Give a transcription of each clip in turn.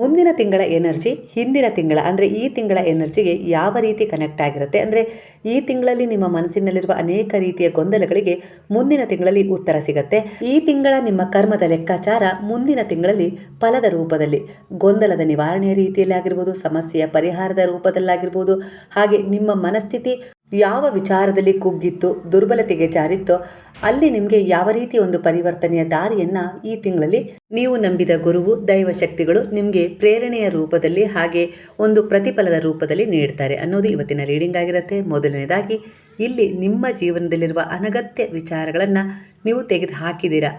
ಮುಂದಿನ ತಿಂಗಳ ಎನರ್ಜಿ, ಹಿಂದಿನ ತಿಂಗಳ, ಅಂದರೆ ಈ ತಿಂಗಳ ಎನರ್ಜಿಗೆ ಯಾವ ರೀತಿ ಕನೆಕ್ಟ್ ಆಗಿರುತ್ತೆ? ಅಂದರೆ ಈ ತಿಂಗಳಲ್ಲಿ ನಿಮ್ಮ ಮನಸ್ಸಿನಲ್ಲಿರುವ ಅನೇಕ ರೀತಿಯ ಗೊಂದಲಗಳಿಗೆ ಮುಂದಿನ ತಿಂಗಳಲ್ಲಿ ಉತ್ತರ ಸಿಗತ್ತೆ. ಈ ತಿಂಗಳ ನಿಮ್ಮ ಕರ್ಮದ ಲೆಕ್ಕಾಚಾರ ಮುಂದಿನ ತಿಂಗಳಲ್ಲಿ ಫಲದ ರೂಪದಲ್ಲಿ, ಗೊಂದಲದ ನಿವಾರಣೆಯ ರೀತಿಯಲ್ಲಿ ಆಗಿರ್ಬೋದು ಸಮಸ್ಯೆಯ ಪರಿಹಾರದ ರೂಪದಲ್ಲಾಗಿರ್ಬೋದು, ಹಾಗೆ ನಿಮ್ಮ ಮನಸ್ಥಿತಿ ಯಾವ ವಿಚಾರದಲ್ಲಿ ಕುಗ್ಗಿತ್ತು, ದುರ್ಬಲತೆಗೆ ಜಾರಿತ್ತೋ, ಅಲ್ಲಿ ನಿಮಗೆ ಯಾವ ರೀತಿ ಒಂದು ಪರಿವರ್ತನೆಯ ದಾರಿಯನ್ನು ಈ ತಿಂಗಳಲ್ಲಿ ನೀವು ನಂಬಿದ ಗುರುವು ದೈವಶಕ್ತಿಗಳು ನಿಮಗೆ ಪ್ರೇರಣೆಯ ರೂಪದಲ್ಲಿ ಹಾಗೆ ಒಂದು ಪ್ರತಿಫಲದ ರೂಪದಲ್ಲಿ ನೀಡ್ತಾರೆ ಅನ್ನೋದು ಇವತ್ತಿನ ರೀಡಿಂಗ್ ಆಗಿರುತ್ತೆ. ಮೊದಲನೇದಾಗಿ, ಇಲ್ಲಿ ನಿಮ್ಮ ಜೀವನದಲ್ಲಿರುವ ಅನಗತ್ಯ ವಿಚಾರಗಳನ್ನು ನೀವು ತೆಗೆದು ಹಾಕಿದ್ದೀರಾ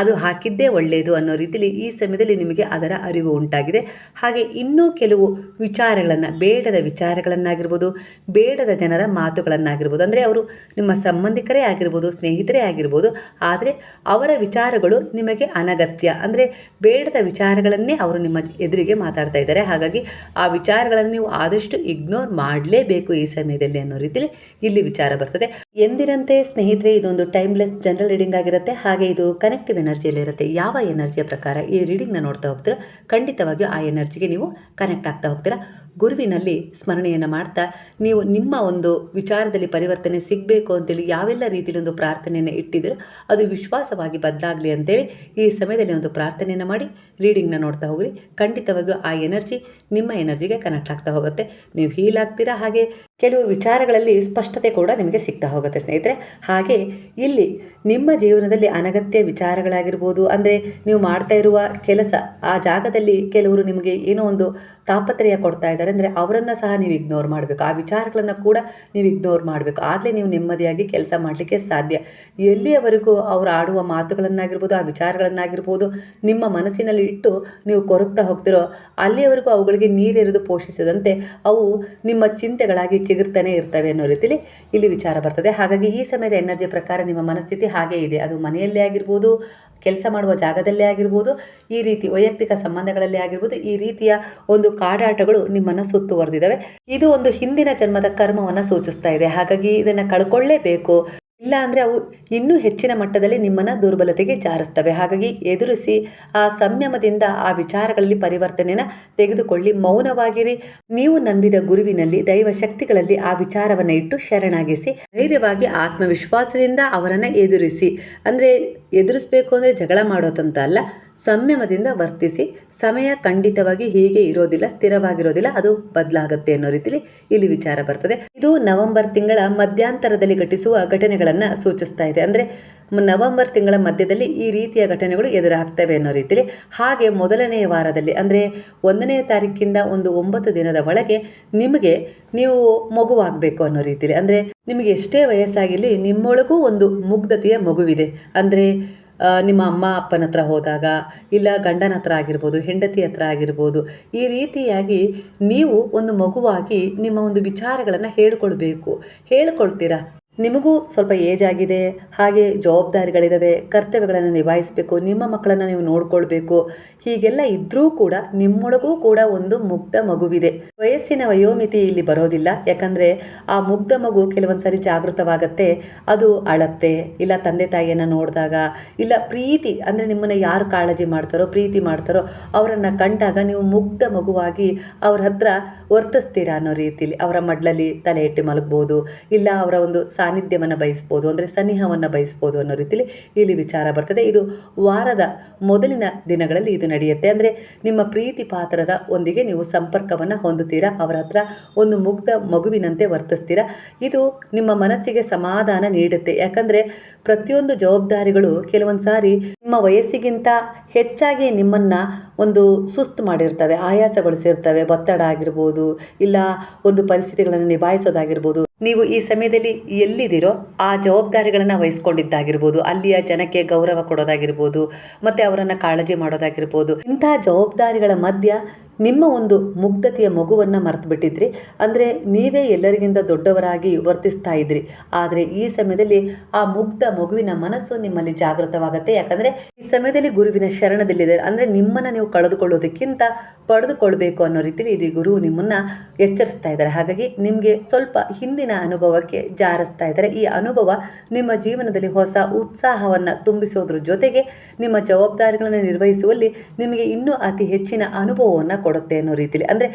ಅದು ಹಾಕಿದ್ದೇ ಒಳ್ಳೆಯದು ಅನ್ನೋ ರೀತಿಯಲ್ಲಿ ಈ ಸಮಯದಲ್ಲಿ ನಿಮಗೆ ಅದರ ಅರಿವು ಉಂಟಾಗಿದೆ. ಹಾಗೆ ಇನ್ನೂ ಕೆಲವು ವಿಚಾರಗಳನ್ನು, ಬೇಡದ ವಿಚಾರಗಳನ್ನಾಗಿರ್ಬೋದು, ಬೇಡದ ಜನರ ಮಾತುಗಳನ್ನಾಗಿರ್ಬೋದು, ಅಂದರೆ ಅವರು ನಿಮ್ಮ ಸಂಬಂಧಿಕರೇ ಆಗಿರ್ಬೋದು, ಸ್ನೇಹಿತರೇ ಆಗಿರ್ಬೋದು, ಆದರೆ ಅವರ ವಿಚಾರಗಳು ನಿಮಗೆ ಅನಗತ್ಯ. ಅಂದರೆ ಬೇಡದ ವಿಚಾರಗಳನ್ನೇ ಅವರು ನಿಮ್ಮ ಎದುರಿಗೆ ಮಾತಾಡ್ತಾ ಇದ್ದಾರೆ. ಹಾಗಾಗಿ ಆ ವಿಚಾರಗಳನ್ನು ನೀವು ಆದಷ್ಟು ಇಗ್ನೋರ್ ಮಾಡಲೇಬೇಕು ಈ ಸಮಯದಲ್ಲಿ ಅನ್ನೋ ರೀತಿಯಲ್ಲಿ ಇಲ್ಲಿ ವಿಚಾರ ಬರ್ತದೆ. ಎಂದಿನಂತೆ ಸ್ನೇಹಿತರೆ, ಇದೊಂದು ಟೈಮ್ಲೆಸ್ ಜನರಲ್ ರೀಡಿಂಗ್ ಆಗಿರುತ್ತೆ. ಹಾಗೆ ಇದು ಕನೆಕ್ಟಿವ್ ಎನರ್ಜಿಯಲ್ಲಿ ಇರುತ್ತೆ. ಯಾವ ಎನರ್ಜಿಯ ಪ್ರಕಾರ ಈ ರೀಡಿಂಗ್ನ ನೋಡ್ತಾ ಹೋಗ್ತೀರಾ, ಖಂಡಿತವಾಗಿಯೂ ಆ ಎನರ್ಜಿಗೆ ನೀವು ಕನೆಕ್ಟ್ ಆಗ್ತಾ ಹೋಗ್ತೀರಾ. ಗುರುವಿನಲ್ಲಿ ಸ್ಮರಣೆಯನ್ನು ಮಾಡ್ತಾ, ನೀವು ನಿಮ್ಮ ಒಂದು ವಿಚಾರದಲ್ಲಿ ಪರಿವರ್ತನೆ ಸಿಗಬೇಕು ಅಂತೇಳಿ ಯಾವೆಲ್ಲ ರೀತಿಯಲ್ಲಿ ಒಂದು ಪ್ರಾರ್ಥನೆಯನ್ನು ಇಟ್ಟಿದ್ದೀರೋ ಅದು ವಿಶ್ವಾಸವಾಗಿ ಬದಲಾಗಲಿ ಅಂತೇಳಿ ಈ ಸಮಯದಲ್ಲಿ ಒಂದು ಪ್ರಾರ್ಥನೆಯನ್ನು ಮಾಡಿ ರೀಡಿಂಗ್ನ ನೋಡ್ತಾ ಹೋಗ್ರಿ. ಖಂಡಿತವಾಗಿಯೂ ಆ ಎನರ್ಜಿ ನಿಮ್ಮ ಎನರ್ಜಿಗೆ ಕನೆಕ್ಟ್ ಆಗ್ತಾ ಹೋಗುತ್ತೆ. ನೀವು ಹೀಲ್ ಆಗ್ತೀರಾ ಹಾಗೆ ಕೆಲವು ವಿಚಾರಗಳಲ್ಲಿ ಸ್ಪಷ್ಟತೆ ಕೂಡ ನಿಮಗೆ ಸಿಗ್ತಾ ಹೋಗುತ್ತೆ ಸ್ನೇಹಿತರೆ. ಹಾಗೆ ಇಲ್ಲಿ ನಿಮ್ಮ ಜೀವನದಲ್ಲಿ ಅನಗತ್ಯ ವಿಚಾರಗಳಾಗಿರ್ಬೋದು, ಅಂದರೆ ನೀವು ಮಾಡ್ತಾ ಇರುವ ಕೆಲಸ ಆ ಜಾಗದಲ್ಲಿ ಕೆಲವರು ನಿಮಗೆ ಏನೋ ಒಂದು ತಾಪತ್ರಯ ಕೊಡ್ತಾ ಇದ್ದಾರೆ ಅಂದರೆ ಅವರನ್ನು ಸಹ ನೀವು ಇಗ್ನೋರ್ ಮಾಡಬೇಕು. ಆ ವಿಚಾರಗಳನ್ನು ಕೂಡ ನೀವು ಇಗ್ನೋರ್ ಮಾಡಬೇಕು. ಆಗಲೇ ನೀವು ನೆಮ್ಮದಿಯಾಗಿ ಕೆಲಸ ಮಾಡಲಿಕ್ಕೆ ಸಾಧ್ಯ. ಎಲ್ಲಿಯವರೆಗೂ ಅವರು ಆಡುವ ಮಾತುಗಳನ್ನಾಗಿರ್ಬೋದು, ಆ ವಿಚಾರಗಳನ್ನಾಗಿರ್ಬೋದು ನಿಮ್ಮ ಮನಸ್ಸಿನಲ್ಲಿ ಇಟ್ಟು ನೀವು ಕೊರಗ್ತಾ ಹೋಗ್ತಿರೋ, ಅಲ್ಲಿಯವರೆಗೂ ಅವುಗಳಿಗೆ ನೀರೆರೆದು ಪೋಷಿಸದಂತೆ ಅವು ನಿಮ್ಮ ಚಿಂತೆಗಳಾಗಿ ಚಿಗುರ್ತಾನೆ ಇರ್ತವೆ ಅನ್ನೋ ರೀತಿಯಲ್ಲಿ ಇಲ್ಲಿ ವಿಚಾರ ಬರ್ತದೆ. ಹಾಗಾಗಿ ಈ ಸಮಯದ ಎನರ್ಜಿ ಪ್ರಕಾರ ನಿಮ್ಮ ಮನಸ್ಥಿತಿ ಹಾಗೇ ಇದೆ. ಅದು ಮನೆಯಲ್ಲೇ ಆಗಿರ್ಬೋದು ಕೆಲಸ ಮಾಡುವ ಜಾಗದಲ್ಲೇ ಆಗಿರ್ಬೋದು, ಈ ರೀತಿ ವೈಯಕ್ತಿಕ ಸಂಬಂಧಗಳಲ್ಲಿ ಆಗಿರ್ಬೋದು, ಈ ರೀತಿಯ ಒಂದು ಕಾಡಾಟಗಳು ನಿಮ್ಮನ್ನು ಸುತ್ತುವರೆದಿದ್ದಾವೆ ಇದು ಒಂದು ಹಿಂದಿನ ಜನ್ಮದ ಕರ್ಮವನ್ನು ಸೂಚಿಸ್ತಾ ಇದೆ. ಹಾಗಾಗಿ ಇದನ್ನು ಕಳ್ಕೊಳ್ಳೇಬೇಕು. ಇಲ್ಲ ಅಂದರೆ ಅವು ಇನ್ನೂ ಹೆಚ್ಚಿನ ಮಟ್ಟದಲ್ಲಿ ನಿಮ್ಮನ್ನು ದುರ್ಬಲತೆಗೆ ಜಾರಿಸ್ತವೆ. ಹಾಗಾಗಿ ಎದುರಿಸಿ ಆ ಸಂಯಮದಿಂದ ಆ ವಿಚಾರಗಳಲ್ಲಿ ಪರಿವರ್ತನೆಯನ್ನು ತೆಗೆದುಕೊಳ್ಳಿ, ಮೌನವಾಗಿರಿ. ನೀವು ನಂಬಿದ ಗುರುವಿನಲ್ಲಿ, ದೈವ ಶಕ್ತಿಗಳಲ್ಲಿ ಆ ವಿಚಾರವನ್ನು ಇಟ್ಟು ಶರಣಾಗಿಸಿ, ಧೈರ್ಯವಾಗಿ ಆತ್ಮವಿಶ್ವಾಸದಿಂದ ಅವರನ್ನು ಎದುರಿಸಿ. ಅಂದರೆ ಎದುರಿಸಬೇಕು ಅಂದರೆ ಜಗಳ ಮಾಡೋದಂತ ಅಲ್ಲ ಸಂಯಮದಿಂದ ವರ್ತಿಸಿ, ಸಮಯ ಖಂಡಿತವಾಗಿ ಹೀಗೆ ಇರೋದಿಲ್ಲ, ಸ್ಥಿರವಾಗಿರೋದಿಲ್ಲ, ಅದು ಬದಲಾಗುತ್ತೆ ಅನ್ನೋ ರೀತಿಯಲ್ಲಿ ಇಲ್ಲಿ ವಿಚಾರ ಬರ್ತದೆ. ಇದು ನವೆಂಬರ್ ತಿಂಗಳ ಮಧ್ಯಾಂತರದಲ್ಲಿ ಘಟಿಸುವ ಘಟನೆಗಳನ್ನು ಸೂಚಿಸ್ತಾ ಇದೆ. ಅಂದರೆ ನವೆಂಬರ್ ತಿಂಗಳ ಮಧ್ಯದಲ್ಲಿ ಈ ರೀತಿಯ ಘಟನೆಗಳು ಎದುರಾಗ್ತವೆ ಅನ್ನೋ ರೀತಿಯಲ್ಲಿ ಹಾಗೆ ಮೊದಲನೆಯ ವಾರದಲ್ಲಿ, ಅಂದರೆ ಒಂದನೇ ತಾರೀಕಿಂದ ಒಂದು ಒಂಬತ್ತು ದಿನದ ಒಳಗೆ ನಿಮಗೆ ನೀವು ಮಗುವಾಗಬೇಕು ಅನ್ನೋ ರೀತಿಲಿ. ಅಂದರೆ ನಿಮಗೆ ಎಷ್ಟೇ ವಯಸ್ಸಾಗಿರಲಿ, ನಿಮ್ಮೊಳಗೂ ಒಂದು ಮುಗ್ಧತೆಯ ಮಗುವಿದೆ. ಅಂದರೆ ನಿಮ್ಮ ಅಮ್ಮ ಅಪ್ಪನ ಹತ್ರ ಹೋದಾಗ ಇಲ್ಲ ಗಂಡನ ಹತ್ರ ಆಗಿರ್ಬೋದು, ಹೆಂಡತಿ ಹತ್ರ ಆಗಿರ್ಬೋದು, ಈ ರೀತಿಯಾಗಿ ನೀವು ಒಂದು ಮಗುವಾಗಿ ನಿಮ್ಮ ಒಂದು ವಿಚಾರಗಳನ್ನು ಹೇಳಿಕೊಳ್ಬೇಕು. ಹೇಳ್ಕೊಳ್ತೀರಾ? ನಿಮಗೂ ಸ್ವಲ್ಪ ಏಜ್ ಆಗಿದೆ, ಹಾಗೆ ಜವಾಬ್ದಾರಿಗಳಿದ್ದಾವೆ ಕರ್ತವ್ಯಗಳನ್ನು ನಿಭಾಯಿಸಬೇಕು, ನಿಮ್ಮ ಮಕ್ಕಳನ್ನು ನೀವು ನೋಡ್ಕೊಳ್ಬೇಕು, ಹೀಗೆಲ್ಲ ಇದ್ದರೂ ಕೂಡ ನಿಮ್ಮೊಳಗೂ ಕೂಡ ಒಂದು ಮುಗ್ಧ ಮಗುವಿದೆ. ವಯಸ್ಸಿನ ವಯೋಮಿತಿ ಇಲ್ಲಿ ಬರೋದಿಲ್ಲ, ಯಾಕಂದರೆ ಆ ಮುಗ್ಧ ಮಗು ಕೆಲವೊಂದು ಸರಿ ಜಾಗೃತವಾಗತ್ತೆ, ಅದು ಅಳತ್ತೆ, ಇಲ್ಲ ತಂದೆ ತಾಯಿಯನ್ನು ನೋಡಿದಾಗ, ಇಲ್ಲ ಪ್ರೀತಿ, ಅಂದರೆ ನಿಮ್ಮನ್ನು ಯಾರು ಕಾಳಜಿ ಮಾಡ್ತಾರೋ, ಪ್ರೀತಿ ಮಾಡ್ತಾರೋ, ಅವರನ್ನು ಕಂಡಾಗ ನೀವು ಮುಗ್ಧ ಮಗುವಾಗಿ ಅವ್ರ ಹತ್ರ ವರ್ತಿಸ್ತೀರಾ ಅನ್ನೋ ರೀತಿಯಲ್ಲಿ ಅವರ ಮಡ್ಲಲ್ಲಿ ತಲೆ ಇಟ್ಟು ಮಲಗ್ಬೋದು, ಇಲ್ಲ ಅವರ ಒಂದು ಸಾನ್ನಿಧ್ಯವನ್ನು ಬಯಸ್ಬೋದು, ಅಂದರೆ ಸನಿಹವನ್ನು ಬಯಸ್ಬೋದು ಅನ್ನೋ ರೀತಿಯಲ್ಲಿ ಇಲ್ಲಿ ವಿಚಾರ ಬರ್ತದೆ. ಇದು ವಾರದ ಮೊದಲಿನ ದಿನಗಳಲ್ಲಿ ಇದು ನಡೆಯುತ್ತೆ. ಅಂದರೆ ನಿಮ್ಮ ಪ್ರೀತಿ ಪಾತ್ರರ ಒಂದಿಗೆ ನೀವು ಸಂಪರ್ಕವನ್ನು ಹೊಂದುತ್ತೀರಾ? ಅವರ ಹತ್ರ ಒಂದು ಮುಗ್ಧ ಮಗುವಿನಂತೆ ವರ್ತಿಸ್ತೀರಾ? ಇದು ನಿಮ್ಮ ಮನಸ್ಸಿಗೆ ಸಮಾಧಾನ ನೀಡುತ್ತೆ. ಯಾಕಂದರೆ ಪ್ರತಿಯೊಂದು ಜವಾಬ್ದಾರಿಗಳು ಕೆಲವೊಂದು ಸಾರಿ ನಿಮ್ಮ ವಯಸ್ಸಿಗಿಂತ ಹೆಚ್ಚಾಗಿ ನಿಮ್ಮನ್ನು ಒಂದು ಸುಸ್ತು ಮಾಡಿರ್ತವೆ, ಆಯಾಸಗೊಳಿಸಿರ್ತವೆ. ಒತ್ತಡ ಆಗಿರ್ಬೋದು, ಇಲ್ಲ ಒಂದು ಪರಿಸ್ಥಿತಿಗಳನ್ನು ನಿಭಾಯಿಸೋದಾಗಿರ್ಬೋದು. ನೀವು ಈ ಸಮಯದಲ್ಲಿ ಎಲ್ಲಿದ್ದೀರೋ ಆ ಜವಾಬ್ದಾರಿಗಳನ್ನು ವಹಿಸ್ಕೊಂಡಿದ್ದಾಗಿರ್ಬೋದು, ಅಲ್ಲಿಯ ಜನಕ್ಕೆ ಗೌರವ ಕೊಡೋದಾಗಿರ್ಬೋದು, ಮತ್ತು ಅವರನ್ನು ಕಾಳಜಿ ಮಾಡೋದಾಗಿರ್ಬೋದು, ಇಂಥ ಜವಾಬ್ದಾರಿಗಳ ಮಧ್ಯ ನಿಮ್ಮ ಒಂದು ಮುಗ್ಧತೆಯ ಮಗುವನ್ನು ಮರೆತು ಬಿಟ್ಟಿದ್ರಿ ಅಂದರೆ ನೀವೇ ಎಲ್ಲರಿಗಿಂತ ದೊಡ್ಡವರಾಗಿ ವರ್ತಿಸ್ತಾ ಇದ್ರಿ. ಆದರೆ ಈ ಸಮಯದಲ್ಲಿ ಆ ಮುಗ್ಧ ಮಗುವಿನ ಮನಸ್ಸು ನಿಮ್ಮಲ್ಲಿ ಜಾಗೃತವಾಗುತ್ತೆ. ಯಾಕಂದರೆ ಈ ಸಮಯದಲ್ಲಿ ಗುರುವಿನ ಶರಣದಲ್ಲಿದೆ. ಅಂದರೆ ನಿಮ್ಮನ್ನು ನೀವು ಕಳೆದುಕೊಳ್ಳೋದಕ್ಕಿಂತ ಪಡೆದುಕೊಳ್ಬೇಕು ಅನ್ನೋ ರೀತಿಯಲ್ಲಿ ಇಲ್ಲಿ ಗುರು ನಿಮ್ಮನ್ನು ಎಚ್ಚರಿಸ್ತಾ ಇದ್ದಾರೆ. ಹಾಗಾಗಿ ನಿಮಗೆ ಸ್ವಲ್ಪ ಹಿಂದಿನ ಅನುಭವಕ್ಕೆ ಜಾರಿಸ್ತಾ ಇದ್ದಾರೆ. ಈ ಅನುಭವ ನಿಮ್ಮ ಜೀವನದಲ್ಲಿ ಹೊಸ ಉತ್ಸಾಹವನ್ನು ತುಂಬಿಸೋದ್ರ ಜೊತೆಗೆ ನಿಮ್ಮ ಜವಾಬ್ದಾರಿಗಳನ್ನು ನಿರ್ವಹಿಸುವಲ್ಲಿ ನಿಮಗೆ ಇನ್ನೂ ಅತಿ ಹೆಚ್ಚಿನ ಅನುಭವವನ್ನು ಕೊಡುತ್ತೆ ಅನ್ನೋ ರೀತಿಯಲ್ಲಿ ಅಂದರೆ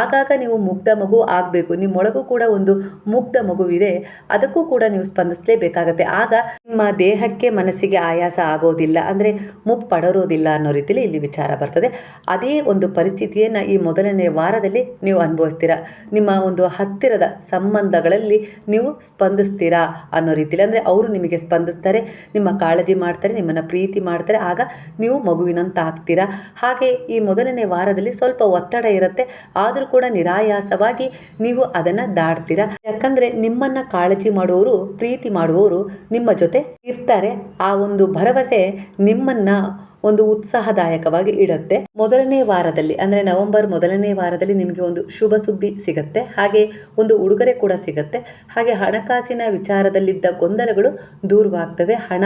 ಆಗಾಗ ನೀವು ಮುಗ್ಧ ಮಗು ಆಗಬೇಕು. ನಿಮ್ಮೊಳಗೂ ಕೂಡ ಒಂದು ಮುಗ್ಧ ಮಗುವಿದೆ. ಅದಕ್ಕೂ ಕೂಡ ನೀವು ಸ್ಪಂದಿಸಲೇಬೇಕಾಗತ್ತೆ. ಆಗ ನಿಮ್ಮ ದೇಹಕ್ಕೆ ಮನಸ್ಸಿಗೆ ಆಯಾಸ ಆಗೋದಿಲ್ಲ. ಅಂದರೆ ಮುಪ್ಪಡರೋದಿಲ್ಲ ಅನ್ನೋ ರೀತಿಯಲ್ಲಿ ಇಲ್ಲಿ ವಿಚಾರ ಬರ್ತದೆ. ಅದೇ ಒಂದು ಪರಿಸ್ಥಿತಿಯನ್ನು ಈ ಮೊದಲನೇ ವಾರದಲ್ಲಿ ನೀವು ಅನುಭವಿಸ್ತೀರಾ. ನಿಮ್ಮ ಒಂದು ಹತ್ತಿರದ ಸಂಬಂಧಗಳಲ್ಲಿ ನೀವು ಸ್ಪಂದಿಸ್ತೀರಾ ಅನ್ನೋ ರೀತಿಯಲ್ಲಿ ಅಂದರೆ ಅವರು ನಿಮಗೆ ಸ್ಪಂದಿಸ್ತಾರೆ, ನಿಮ್ಮ ಕಾಳಜಿ ಮಾಡ್ತಾರೆ, ನಿಮ್ಮನ್ನು ಪ್ರೀತಿ ಮಾಡ್ತಾರೆ, ಆಗ ನೀವು ಮಗುವಿನಂತ ಆಗ್ತೀರಾ ಹಾಗೆ ಈ ಮೊದಲನೇ ವಾರದಲ್ಲಿ ಸ್ವಲ್ಪ ಒತ್ತಡ ಇರುತ್ತೆ, ಆದರೂ ಕೂಡ ನಿರಾಯಾಸವಾಗಿ ನೀವು ಅದನ್ನು ದಾಡ್ತೀರಾ ಯಾಕಂದರೆ ನಿಮ್ಮನ್ನು ಕಾಳಜಿ ಮಾಡುವವರು ಪ್ರೀತಿ ಮಾಡುವವರು ನಿಮ್ಮ ಜೊತೆ ಇರ್ತಾರೆ. ಆ ಒಂದು ಭರವಸೆ ನಿಮ್ಮನ್ನು ಒಂದು ಉತ್ಸಾಹದಾಯಕವಾಗಿ ಇಡುತ್ತೆ. ಮೊದಲನೇ ವಾರದಲ್ಲಿ, ಅಂದರೆ ನವೆಂಬರ್ ಮೊದಲನೇ ವಾರದಲ್ಲಿ ನಿಮಗೆ ಒಂದು ಶುಭ ಸುದ್ದಿ ಸಿಗುತ್ತೆ, ಹಾಗೆ ಒಂದು ಉಡುಗೊರೆ ಕೂಡ ಸಿಗುತ್ತೆ. ಹಾಗೆ ಹಣಕಾಸಿನ ವಿಚಾರದಲ್ಲಿದ್ದ ಗೊಂದಲಗಳು ದೂರವಾಗ್ತವೆ. ಹಣ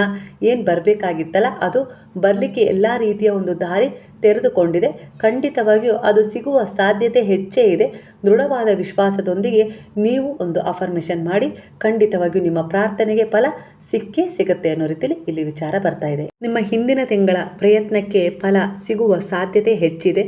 ಏನು ಬರಬೇಕಾಗಿತ್ತಲ್ಲ, ಅದು ಬರಲಿಕ್ಕೆ ಎಲ್ಲ ರೀತಿಯ ಒಂದು ದಾರಿ ತೆರೆದುಕೊಂಡಿದೆ. ಖಂಡಿತವಾಗಿಯೂ ಅದು ಸಿಗುವ ಸಾಧ್ಯತೆ ಹೆಚ್ಚೇ ಇದೆ. ದೃಢವಾದ ವಿಶ್ವಾಸದೊಂದಿಗೆ ನೀವು ಒಂದು ಅಫರ್ಮೇಷನ್ ಮಾಡಿ, ಖಂಡಿತವಾಗಿಯೂ ನಿಮ್ಮ ಪ್ರಾರ್ಥನೆಗೆ ಫಲ ಸಿಕ್ಕೇ ಸಿಗುತ್ತೆ ಅನ್ನೋ ರೀತಿಯಲ್ಲಿ ಇಲ್ಲಿ ವಿಚಾರ ಬರ್ತಾ ಇದೆ. ನಿಮ್ಮ ಹಿಂದಿನ ತಿಂಗಳ ಪ್ರಯತ್ನಕ್ಕೆ ಫಲ ಸಿಗುವ ಸಾಧ್ಯತೆ ಹೆಚ್ಚಿದೆ.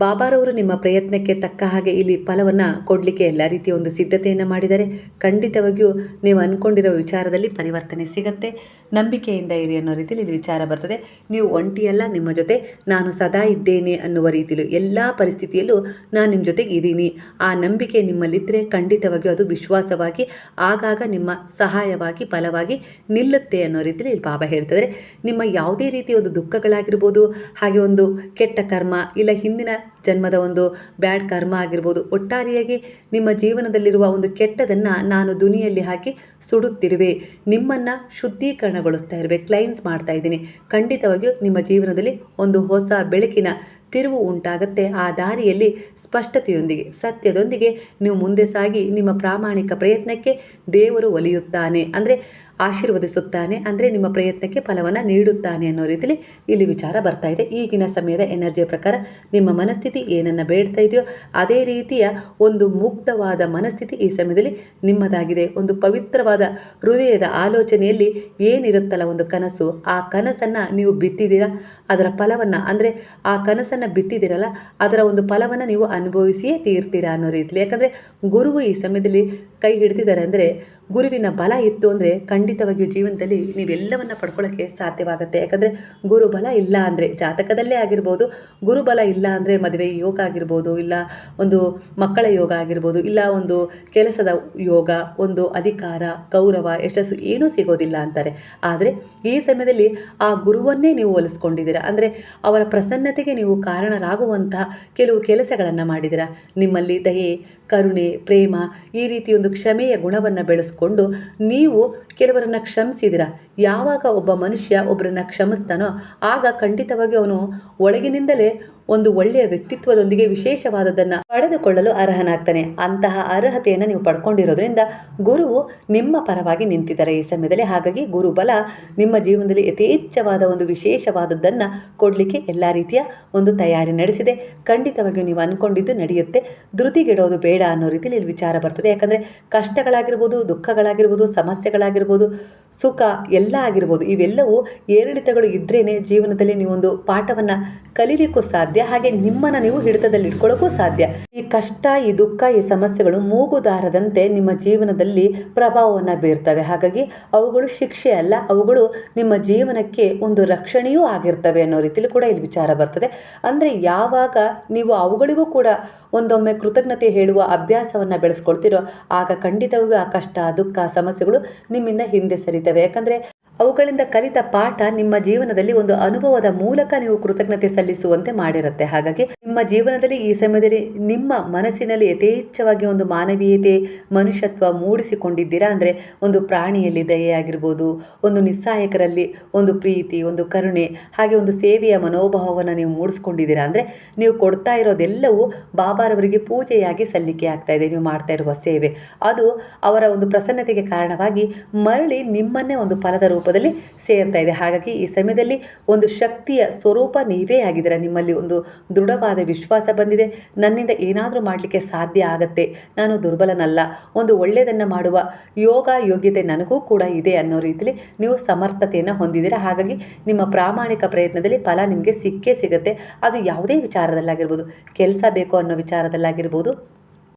ಬಾಬಾರವರು ನಿಮ್ಮ ಪ್ರಯತ್ನಕ್ಕೆ ತಕ್ಕ ಹಾಗೆ ಇಲ್ಲಿ ಫಲವನ್ನು ಕೊಡಲಿಕ್ಕೆ ಎಲ್ಲ ರೀತಿಯ ಒಂದು ಸಿದ್ಧತೆಯನ್ನು ಮಾಡಿದರೆ ಖಂಡಿತವಾಗಿಯೂ ನೀವು ಅಂದ್ಕೊಂಡಿರೋ ವಿಚಾರದಲ್ಲಿ ಪರಿವರ್ತನೆ ಸಿಗತ್ತೆ. ನಂಬಿಕೆಯಿಂದ ಇರಿ ಅನ್ನೋ ರೀತಿಯಲ್ಲಿ ಇಲ್ಲಿ ವಿಚಾರ ಬರ್ತದೆ. ನೀವು ಒಂಟಿಯಲ್ಲ ನಿಮ್ಮ ಜೊತೆ, ನಾನು ಸದಾ ಇದ್ದೇನೆ ಅನ್ನುವ ರೀತಿಯಲ್ಲೂ ಎಲ್ಲ ಪರಿಸ್ಥಿತಿಯಲ್ಲೂ ನಾನು ನಿಮ್ಮ ಜೊತೆಗೆ ಇದ್ದೀನಿ. ಆ ನಂಬಿಕೆ ನಿಮ್ಮಲ್ಲಿದ್ದರೆ ಖಂಡಿತವಾಗಿಯೂ ಅದು ವಿಶ್ವಾಸವಾಗಿ, ಆಗಾಗ ನಿಮ್ಮ ಸಹಾಯವಾಗಿ, ಫಲವಾಗಿ ನಿಲ್ಲುತ್ತೆ ಅನ್ನೋ ರೀತಿಯಲ್ಲಿ ಇಲ್ಲಿ ಬಾಬಾ ಹೇಳ್ತಿದ್ದಾರೆ. ನಿಮ್ಮ ಯಾವುದೇ ರೀತಿಯ ಒಂದು ದುಃಖಗಳಾಗಿರ್ಬೋದು, ಹಾಗೆ ಒಂದು ಕೆಟ್ಟ ಕರ್ಮ, ಇಲ್ಲ ಹಿಂದಿನ ಜನ್ಮದ ಒಂದು ಬ್ಯಾಡ್ ಕರ್ಮ ಆಗಿರ್ಬೋದು, ಒಟ್ಟಾರೆಯಾಗಿ ನಿಮ್ಮ ಜೀವನದಲ್ಲಿರುವ ಒಂದು ಕೆಟ್ಟದನ್ನು ನಾನು ದುನಿಯಲ್ಲಿ ಹಾಕಿ ಸುಡುತ್ತಿರುವೆ. ನಿಮ್ಮನ್ನು ಶುದ್ಧೀಕರಣಗೊಳಿಸ್ತಾ ಇರುವೆ, ಕ್ಲೈನ್ಸ್ ಮಾಡ್ತಾ ಇದ್ದೀನಿ. ಖಂಡಿತವಾಗಿಯೂ ನಿಮ್ಮ ಜೀವನದಲ್ಲಿ ಒಂದು ಹೊಸ ಬೆಳಕಿನ ತಿರುವು ಉಂಟಾಗುತ್ತೆ. ಆ ದಾರಿಯಲ್ಲಿ ಸ್ಪಷ್ಟತೆಯೊಂದಿಗೆ, ಸತ್ಯದೊಂದಿಗೆ ನೀವು ಮುಂದೆ ಸಾಗಿ ನಿಮ್ಮ ಪ್ರಾಮಾಣಿಕ ಪ್ರಯತ್ನಕ್ಕೆ ದೇವರು ಒಲಿಯುತ್ತಾನೆ. ಅಂದರೆ ಆಶೀರ್ವದಿಸುತ್ತಾನೆ. ಅಂದರೆ ನಿಮ್ಮ ಪ್ರಯತ್ನಕ್ಕೆ ಫಲವನ್ನು ನೀಡುತ್ತಾನೆ ಅನ್ನೋ ರೀತಿಯಲ್ಲಿ ಇಲ್ಲಿ ವಿಚಾರ ಬರ್ತಾ ಇದೆ. ಈಗಿನ ಸಮಯದ ಎನರ್ಜಿಯ ಪ್ರಕಾರ ನಿಮ್ಮ ಮನಸ್ಥಿತಿ ಏನನ್ನು ಬೇಡ್ತಾ ಇದೆಯೋ ಅದೇ ರೀತಿಯ ಒಂದು ಮುಕ್ತವಾದ ಮನಸ್ಥಿತಿ ಈ ಸಮಯದಲ್ಲಿ ನಿಮ್ಮದಾಗಿದೆ. ಒಂದು ಪವಿತ್ರವಾದ ಹೃದಯದ ಆಲೋಚನೆಯಲ್ಲಿ ಏನಿರುತ್ತಲ್ಲ ಒಂದು ಕನಸು, ಆ ಕನಸನ್ನು ನೀವು ಬಿತ್ತಿದ್ದೀರಾ? ಅದರ ಫಲವನ್ನು, ಅಂದರೆ ಆ ಕನಸನ್ನು ಬಿತ್ತಿದ್ದೀರಲ್ಲ, ಅದರ ಒಂದು ಫಲವನ್ನು ನೀವು ಅನುಭವಿಸಿಯೇ ತೀರ್ತೀರಾ ಅನ್ನೋ ರೀತಿಯಲ್ಲಿ ಯಾಕಂದರೆ ಗುರುವು ಈ ಸಮಯದಲ್ಲಿ ಕೈ ಹಿಡಿದಿದ್ದಾರೆ ಅಂದರೆ ಗುರುವಿನ ಬಲ ಇತ್ತು ಅಂದರೆ ಖಂಡಿತವಾಗಿಯೂ ಜೀವನದಲ್ಲಿ ನೀವೆಲ್ಲವನ್ನು ಪಡ್ಕೊಳ್ಳೋಕ್ಕೆ ಸಾಧ್ಯವಾಗುತ್ತೆ. ಯಾಕಂದರೆ ಗುರುಬಲ ಇಲ್ಲ ಅಂದರೆ, ಜಾತಕದಲ್ಲೇ ಆಗಿರ್ಬೋದು ಗುರುಬಲ ಇಲ್ಲ ಅಂದರೆ ಮದುವೆ ಯೋಗ ಆಗಿರ್ಬೋದು, ಇಲ್ಲ ಒಂದು ಮಕ್ಕಳ ಯೋಗ ಆಗಿರ್ಬೋದು, ಇಲ್ಲ ಒಂದು ಕೆಲಸದ ಯೋಗ, ಒಂದು ಅಧಿಕಾರ, ಗೌರವ, ಯಶಸ್ಸು ಏನೂ ಸಿಗೋದಿಲ್ಲ ಅಂತಾರೆ. ಆದರೆ ಈ ಸಮಯದಲ್ಲಿ ಆ ಗುರುವನ್ನೇ ನೀವು ಒಲಿಸ್ಕೊಂಡಿದ್ದೀರಾ? ಅಂದರೆ ಅವರ ಪ್ರಸನ್ನತೆಗೆ ನೀವು ಕಾರಣರಾಗುವಂತಹ ಕೆಲವು ಕೆಲಸಗಳನ್ನು ಮಾಡಿದ್ದೀರಾ? ನಿಮ್ಮಲ್ಲಿ ದಯೆ, ಕರುಣೆ, ಪ್ರೇಮ ಈ ರೀತಿ ಒಂದು ಕ್ಷಮೆಯ ಗುಣವನ್ನು ಬೆಳೆಸ್ಕೊಂಡು ನೀವು ಕೆಲವರನ್ನು ಕ್ಷಮಿಸಿದಿರ? ಯಾವಾಗ ಒಬ್ಬ ಮನುಷ್ಯ ಒಬ್ಬರನ್ನು ಕ್ಷಮಿಸ್ತಾನೋ, ಆಗ ಖಂಡಿತವಾಗಿ ಅವನು ಒಳಗಿನಿಂದಲೇ ಒಂದು ಒಳ್ಳೆಯ ವ್ಯಕ್ತಿತ್ವದೊಂದಿಗೆ ವಿಶೇಷವಾದದ್ದನ್ನು ಪಡೆದುಕೊಳ್ಳಲು ಅರ್ಹನಾಗ್ತಾನೆ. ಅಂತಹ ಅರ್ಹತೆಯನ್ನು ನೀವು ಪಡ್ಕೊಂಡಿರೋದ್ರಿಂದ ಗುರುವು ನಿಮ್ಮ ಪರವಾಗಿ ನಿಂತಿದ್ದಾರೆ. ಈ ಸಮಯದಲ್ಲಿ ಹಾಗಾಗಿ ಗುರುಬಲ ನಿಮ್ಮ ಜೀವನದಲ್ಲಿ ಯಥೇಚ್ಛವಾದ ಒಂದು ವಿಶೇಷವಾದದ್ದನ್ನು ಕೊಡಲಿಕ್ಕೆ ಎಲ್ಲ ರೀತಿಯ ಒಂದು ತಯಾರಿ ನಡೆಸಿದೆ. ಖಂಡಿತವಾಗಿಯೂ ನೀವು ಅಂದ್ಕೊಂಡಿದ್ದು ನಡೆಯುತ್ತೆ. ಧೃತಿಗೆಡೋದು ಬೇಡ ಅನ್ನೋ ರೀತಿಯಲ್ಲಿ ಇಲ್ಲಿ ವಿಚಾರ ಬರ್ತದೆ. ಯಾಕಂದರೆ ಕಷ್ಟಗಳಾಗಿರ್ಬೋದು, ದುಃಖಗಳಾಗಿರ್ಬೋದು, ಸಮಸ್ಯೆಗಳಾಗಿರ್ಬೋದು ಸುಖ ಎಲ್ಲ ಆಗಿರ್ಬೋದು, ಇವೆಲ್ಲವೂ ಏರಿಳಿತಗಳು ಇದ್ರೇ ಜೀವನದಲ್ಲಿ ನೀವೊಂದು ಪಾಠವನ್ನು ಕಲೀಲಿಕ್ಕೂ ಸಾಧ್ಯ, ಹಾಗೆ ನಿಮ್ಮನ್ನು ನೀವು ಹಿಡಿತದಲ್ಲಿ ಇಟ್ಕೊಳ್ಳೋಕ್ಕೂ ಸಾಧ್ಯ. ಈ ಕಷ್ಟ, ಈ ದುಃಖ, ಈ ಸಮಸ್ಯೆಗಳು ಮೂಗುದಾರದಂತೆ ನಿಮ್ಮ ಜೀವನದಲ್ಲಿ ಪ್ರಭಾವವನ್ನು ಬೀರ್ತವೆ. ಹಾಗಾಗಿ ಅವುಗಳು ಶಿಕ್ಷೆ ಅಲ್ಲ, ಅವುಗಳು ನಿಮ್ಮ ಜೀವನಕ್ಕೆ ಒಂದು ರಕ್ಷಣೆಯೂ ಆಗಿರ್ತವೆ ಅನ್ನೋ ರೀತಿಯಲ್ಲಿ ಕೂಡ ಇಲ್ಲಿ ವಿಚಾರ ಬರ್ತದೆ. ಅಂದರೆ ಯಾವಾಗ ನೀವು ಅವುಗಳಿಗೂ ಕೂಡ ಒಂದೊಮ್ಮೆ ಕೃತಜ್ಞತೆ ಹೇಳುವ ಅಭ್ಯಾಸವನ್ನು ಬೆಳೆಸ್ಕೊಳ್ತಿರೋ, ಆಗ ಖಂಡಿತವಾಗಿಯೂ ಆ ಕಷ್ಟ, ದುಃಖ, ಸಮಸ್ಯೆಗಳು ನಿಮ್ಮಿಂದ ಹಿಂದೆ ಸರಿತವೆ. ಯಾಕಂದರೆ ಅವುಗಳಿಂದ ಕಲಿತ ಪಾಠ ನಿಮ್ಮ ಜೀವನದಲ್ಲಿ ಒಂದು ಅನುಭವದ ಮೂಲಕ ನೀವು ಕೃತಜ್ಞತೆ ಸಲ್ಲಿಸುವಂತೆ ಮಾಡಿರುತ್ತೆ. ಹಾಗಾಗಿ ನಿಮ್ಮ ಜೀವನದಲ್ಲಿ ಈ ಸಮಯದಲ್ಲಿ ನಿಮ್ಮ ಮನಸ್ಸಿನಲ್ಲಿ ಯಥೇಚ್ಛವಾಗಿ ಒಂದು ಮಾನವೀಯತೆ, ಮನುಷ್ಯತ್ವ ಮೂಡಿಸಿಕೊಂಡಿದ್ದೀರಾ ಅಂದರೆ ಒಂದು ಪ್ರಾಣಿಯಲ್ಲಿ ದಯೆ ಆಗಿರ್ಬೋದು ಒಂದು ನಿಸ್ಸಹಾಯಕರಲ್ಲಿ ಒಂದು ಪ್ರೀತಿ, ಒಂದು ಕರುಣೆ, ಹಾಗೆ ಒಂದು ಸೇವೆಯ ಮನೋಭಾವವನ್ನು ನೀವು ಮೂಡಿಸ್ಕೊಂಡಿದ್ದೀರಾ ಅಂದರೆ ನೀವು ಕೊಡ್ತಾ ಇರೋದೆಲ್ಲವೂ ಬಾಬಾರವರಿಗೆ ಪೂಜೆಯಾಗಿ ಸಲ್ಲಿಕೆ ಆಗ್ತಾ ಇದೆ. ನೀವು ಮಾಡ್ತಾ ಇರುವ ಸೇವೆ. ಅದು ಅವರ ಒಂದು ಪ್ರಸನ್ನತೆಗೆ ಕಾರಣವಾಗಿ ಮರಳಿ ನಿಮ್ಮನ್ನೇ ಒಂದು ಫಲದ ರೂಪದಲ್ಲಿ ರೂಪದಲ್ಲಿ ಸೇರ್ತಾ ಇದೆ. ಹಾಗಾಗಿ ಈ ಸಮಯದಲ್ಲಿ ಒಂದು ಶಕ್ತಿಯ ಸ್ವರೂಪ ನೀವೇ ಆಗಿದ್ದೀರ? ನಿಮ್ಮಲ್ಲಿ ಒಂದು ದೃಢವಾದ ವಿಶ್ವಾಸ ಬಂದಿದೆ. ನನ್ನಿಂದ ಏನಾದರೂ ಮಾಡಲಿಕ್ಕೆ ಸಾಧ್ಯ ಆಗತ್ತೆ. ನಾನು ದುರ್ಬಲನಲ್ಲ. ಒಂದು ಒಳ್ಳೆಯದನ್ನು ಮಾಡುವ ಯೋಗ ಯೋಗ್ಯತೆ ನನಗೂ ಕೂಡ ಇದೆ ಅನ್ನೋ ರೀತಿಯಲ್ಲಿ ನೀವು ಸಮರ್ಥತೆಯನ್ನು ಹೊಂದಿದ್ದೀರಾ? ಹಾಗಾಗಿ ನಿಮ್ಮ ಪ್ರಾಮಾಣಿಕ ಪ್ರಯತ್ನದಲ್ಲಿ ಫಲ ನಿಮಗೆ ಸಿಕ್ಕೇ ಸಿಗುತ್ತೆ. ಅದು ಯಾವುದೇ ವಿಚಾರದಲ್ಲಾಗಿರ್ಬೋದು. ಕೆಲಸ ಬೇಕು ಅನ್ನೋ ವಿಚಾರದಲ್ಲಾಗಿರ್ಬೋದು.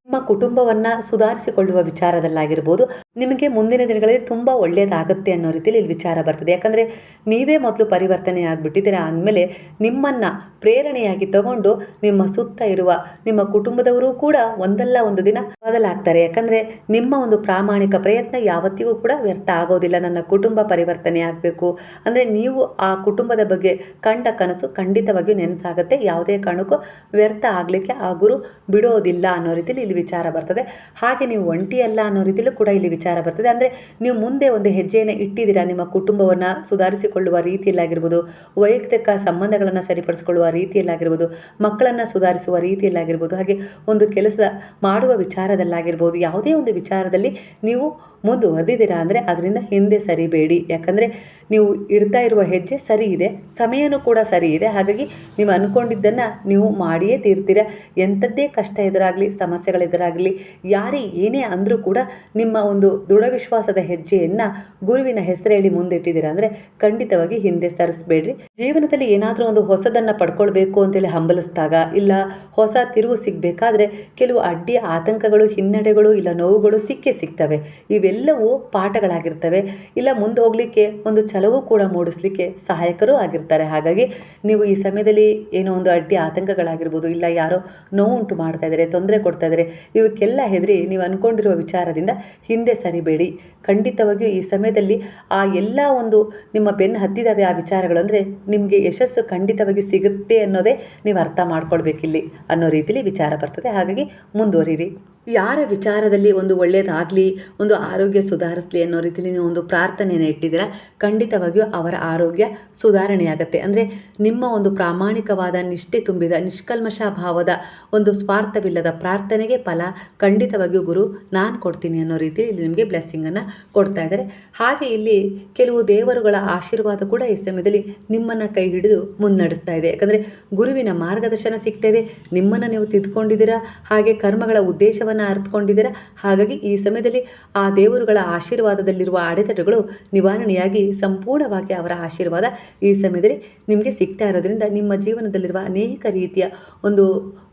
ನಿಮ್ಮ ಕುಟುಂಬವನ್ನು ಸುಧಾರಿಸಿಕೊಳ್ಳುವ ವಿಚಾರದಲ್ಲಾಗಿರ್ಬೋದು. ನಿಮಗೆ ಮುಂದಿನ ದಿನಗಳಲ್ಲಿ ತುಂಬ ಒಳ್ಳೆಯದಾಗುತ್ತೆ ಅನ್ನೋ ರೀತಿಯಲ್ಲಿ ಇಲ್ಲಿ ವಿಚಾರ ಬರ್ತದೆ. ಯಾಕಂದರೆ ನೀವೇ ಮೊದಲು ಪರಿವರ್ತನೆ ಆಗಿಬಿಟ್ಟಿದ್ದೀರ ಅಂದಮೇಲೆ ನಿಮ್ಮನ್ನು ಪ್ರೇರಣೆಯಾಗಿ ತಗೊಂಡು ನಿಮ್ಮ ಸುತ್ತ ಇರುವ ನಿಮ್ಮ ಕುಟುಂಬದವರು ಕೂಡ ಒಂದಲ್ಲ ಒಂದು ದಿನ ಬದಲಾಗ್ತಾರೆ. ಯಾಕಂದರೆ ನಿಮ್ಮ ಒಂದು ಪ್ರಾಮಾಣಿಕ ಪ್ರಯತ್ನ ಯಾವತ್ತಿಗೂ ಕೂಡ ವ್ಯರ್ಥ ಆಗೋದಿಲ್ಲ. ನನ್ನ ಕುಟುಂಬ ಪರಿವರ್ತನೆ ಆಗಬೇಕು. ಅಂದರೆ ನೀವು ಆ ಕುಟುಂಬದ ಬಗ್ಗೆ ಕಂಡ ಕನಸು ಖಂಡಿತವಾಗಿಯೂ ನೆನಸಾಗುತ್ತೆ. ಯಾವುದೇ ಕಾರಣಕ್ಕೂ ವ್ಯರ್ಥ ಆಗಲಿಕ್ಕೆ ಆ ಗುರು ಬಿಡೋದಿಲ್ಲ ಅನ್ನೋ ರೀತಿಯಲ್ಲಿ ಇಲ್ಲಿ ವಿಚಾರ ಬರ್ತದೆ. ಹಾಗೆ ನೀವು ಒಂಟಿಯಲ್ಲ ಅನ್ನೋ ರೀತಿಯಲ್ಲೂ ಕೂಡ ಇಲ್ಲಿ ವಿಚಾರ ಬರ್ತದೆ. ಅಂದರೆ ನೀವು ಮುಂದೆ ಒಂದು ಹೆಜ್ಜೆಯನ್ನು ಇಟ್ಟಿದ್ದೀರಾ, ನಿಮ್ಮ ಕುಟುಂಬವನ್ನು ಸುಧಾರಿಸಿಕೊಳ್ಳುವ ರೀತಿಯಲ್ಲಾಗಿರ್ಬೋದು, ವೈಯಕ್ತಿಕ ಸಂಬಂಧಗಳನ್ನು ಸರಿಪಡಿಸಿಕೊಳ್ಳುವ ರೀತಿಯಲ್ಲಾಗಿರ್ಬೋದು, ಮಕ್ಕಳನ್ನು ಸುಧಾರಿಸುವ ರೀತಿಯಲ್ಲಾಗಿರ್ಬೋದು, ಹಾಗೆ ಒಂದು ಕೆಲಸ ಮಾಡುವ ವಿಚಾರದಲ್ಲಾಗಿರ್ಬೋದು, ಯಾವುದೇ ಒಂದು ವಿಚಾರದಲ್ಲಿ ನೀವು ಮುಂದುವರೆದಿದ್ದೀರಾ ಅಂದರೆ ಅದರಿಂದ ಹಿಂದೆ ಸರಿಬೇಡಿ. ಯಾಕಂದರೆ ನೀವು ಇಡ್ತಾ ಇರುವ ಹೆಜ್ಜೆ ಸರಿ ಇದೆ, ಸಮಯನೂ ಕೂಡ ಸರಿ ಇದೆ, ಹಾಗಾಗಿ ನೀವು ಅಂದ್ಕೊಂಡಿದ್ದನ್ನು ನೀವು ಮಾಡಿಯೇ ತೀರ್ತೀರ. ಎಂಥದ್ದೇ ಕಷ್ಟ ಎದುರಾಗಲಿ ಸಮಸ್ಯೆಗಳೆದುರಾಗಲಿ ಯಾರೇ ಏನೇ ಅಂದರೂ ಕೂಡ ನಿಮ್ಮ ಒಂದು ದೃಢ ವಿಶ್ವಾಸದ ಹೆಜ್ಜೆಯನ್ನು ಗುರುವಿನ ಹೆಸರೇಳಿ ಮುಂದಿಟ್ಟಿದ್ದೀರಾ ಅಂದ್ರೆ ಖಂಡಿತವಾಗಿ ಹಿಂದೆ ಸರಿಸ್ಬೇಡ್ರಿ. ಜೀವನದಲ್ಲಿ ಏನಾದರೂ ಒಂದು ಹೊಸದನ್ನ ಪಡ್ಕೊಳ್ಬೇಕು ಅಂತೇಳಿ ಹಂಬಲಿಸಿದಾಗ ಇಲ್ಲ ಹೊಸ ತಿರುವು ಸಿಗಬೇಕಾದ್ರೆ ಕೆಲವು ಅಡ್ಡಿ ಆತಂಕಗಳು, ಹಿನ್ನಡೆಗಳು ಇಲ್ಲ ನೋವುಗಳು ಸಿಕ್ಕೇ ಸಿಗ್ತವೆ. ಇವೆಲ್ಲವೂ ಪಾಠಗಳಾಗಿರ್ತವೆ. ಇಲ್ಲ ಮುಂದೆ ಹೋಗಲಿಕ್ಕೆ ಒಂದು ಛಲವು ಕೂಡ ಮೂಡಿಸ್ಲಿಕ್ಕೆ ಸಹಾಯಕರೂ ಆಗಿರ್ತಾರೆ. ಹಾಗಾಗಿ ನೀವು ಈ ಸಮಯದಲ್ಲಿ ಏನೋ ಒಂದು ಅಡ್ಡಿ ಆತಂಕಗಳಾಗಿರ್ಬೋದು, ಇಲ್ಲ ಯಾರೋ ನೋವು ಉಂಟು ಮಾಡ್ತಾ ಇದ್ದಾರೆ, ತೊಂದರೆ ಕೊಡ್ತಾ ಇದ್ದಾರೆ, ಇವಕ್ಕೆಲ್ಲ ಹೆದರಿ ನೀವು ಅಂದ್ಕೊಂಡಿರುವ ವಿಚಾರದಿಂದ ಹಿಂದೆ ಸರಿಬೇಡಿ. ಖಂಡಿತವಾಗಿಯೂ ಈ ಸಮಯದಲ್ಲಿ ಆ ಎಲ್ಲ ಒಂದು ನಿಮ್ಮ ಬೆನ್ನು ಹತ್ತಿದ್ದಾವೆ ಆ ವಿಚಾರಗಳು ಅಂದರೆ ನಿಮಗೆ ಯಶಸ್ಸು ಖಂಡಿತವಾಗಿ ಸಿಗುತ್ತೆ ಅನ್ನೋದೇ ನೀವು ಅರ್ಥ ಮಾಡ್ಕೊಳ್ಬೇಕಿಲ್ಲಿ ಅನ್ನೋ ರೀತಿಲಿ ವಿಚಾರ ಬರ್ತದೆ. ಹಾಗಾಗಿ ಮುಂದುವರಿರಿ. ಯಾರ ವಿಚಾರದಲ್ಲಿ ಒಂದು ಒಳ್ಳೆಯದಾಗಲಿ ಒಂದು ಆರೋಗ್ಯ ಸುಧಾರಿಸಲಿ ಅನ್ನೋ ರೀತಿಯಲ್ಲಿ ನೀವು ಒಂದು ಪ್ರಾರ್ಥನೆಯನ್ನು ಇಟ್ಟಿದ್ದೀರಾ, ಖಂಡಿತವಾಗಿಯೂ ಅವರ ಆರೋಗ್ಯ ಸುಧಾರಣೆಯಾಗತ್ತೆ. ಅಂದರೆ ನಿಮ್ಮ ಒಂದು ಪ್ರಾಮಾಣಿಕವಾದ ನಿಷ್ಠೆ ತುಂಬಿದ, ನಿಷ್ಕಲ್ಮಶ ಭಾವದ ಒಂದು ಸ್ವಾರ್ಥವಿಲ್ಲದ ಪ್ರಾರ್ಥನೆಗೆ ಫಲ ಖಂಡಿತವಾಗಿಯೂ ಗುರು, ನಾನು ಕೊಡ್ತೀನಿ ಅನ್ನೋ ರೀತಿ ಇಲ್ಲಿ ನಿಮಗೆ ಬ್ಲೆಸ್ಸಿಂಗನ್ನು ಕೊಡ್ತಾ ಇದ್ದಾರೆ. ಹಾಗೆ ಇಲ್ಲಿ ಕೆಲವು ದೇವರುಗಳ ಆಶೀರ್ವಾದ ಕೂಡ ಈ ಸಮಯದಲ್ಲಿ ನಿಮ್ಮನ್ನು ಕೈ ಹಿಡಿದು ಮುನ್ನಡೆಸ್ತಾ ಇದೆ. ಯಾಕಂದರೆ ಗುರುವಿನ ಮಾರ್ಗದರ್ಶನ ಸಿಗ್ತಾ ಇದೆ, ನಿಮ್ಮನ್ನು ನೀವು ತಿದ್ಕೊಂಡಿದ್ದೀರಾ, ಹಾಗೆ ಕರ್ಮಗಳ ಉದ್ದೇಶವನ್ನು ಅರ್ಥಕೊಂಡಿದ್ದೀರಾ ಹಾಗಾಗಿ ಈ ಸಮಯದಲ್ಲಿ ಆ ದೇವರುಗಳ ಆಶೀರ್ವಾದದಲ್ಲಿರುವ ಅಡೆತಡೆಗಳು ನಿವಾರಣೆಯಾಗಿ ಸಂಪೂರ್ಣವಾಗಿ ಅವರ ಆಶೀರ್ವಾದ ಈ ಸಮಯದಲ್ಲಿ ನಿಮಗೆ ಸಿಗ್ತಾ ಇರೋದ್ರಿಂದ ನಿಮ್ಮ ಜೀವನದಲ್ಲಿರುವ ಅನೇಕ ರೀತಿಯ ಒಂದು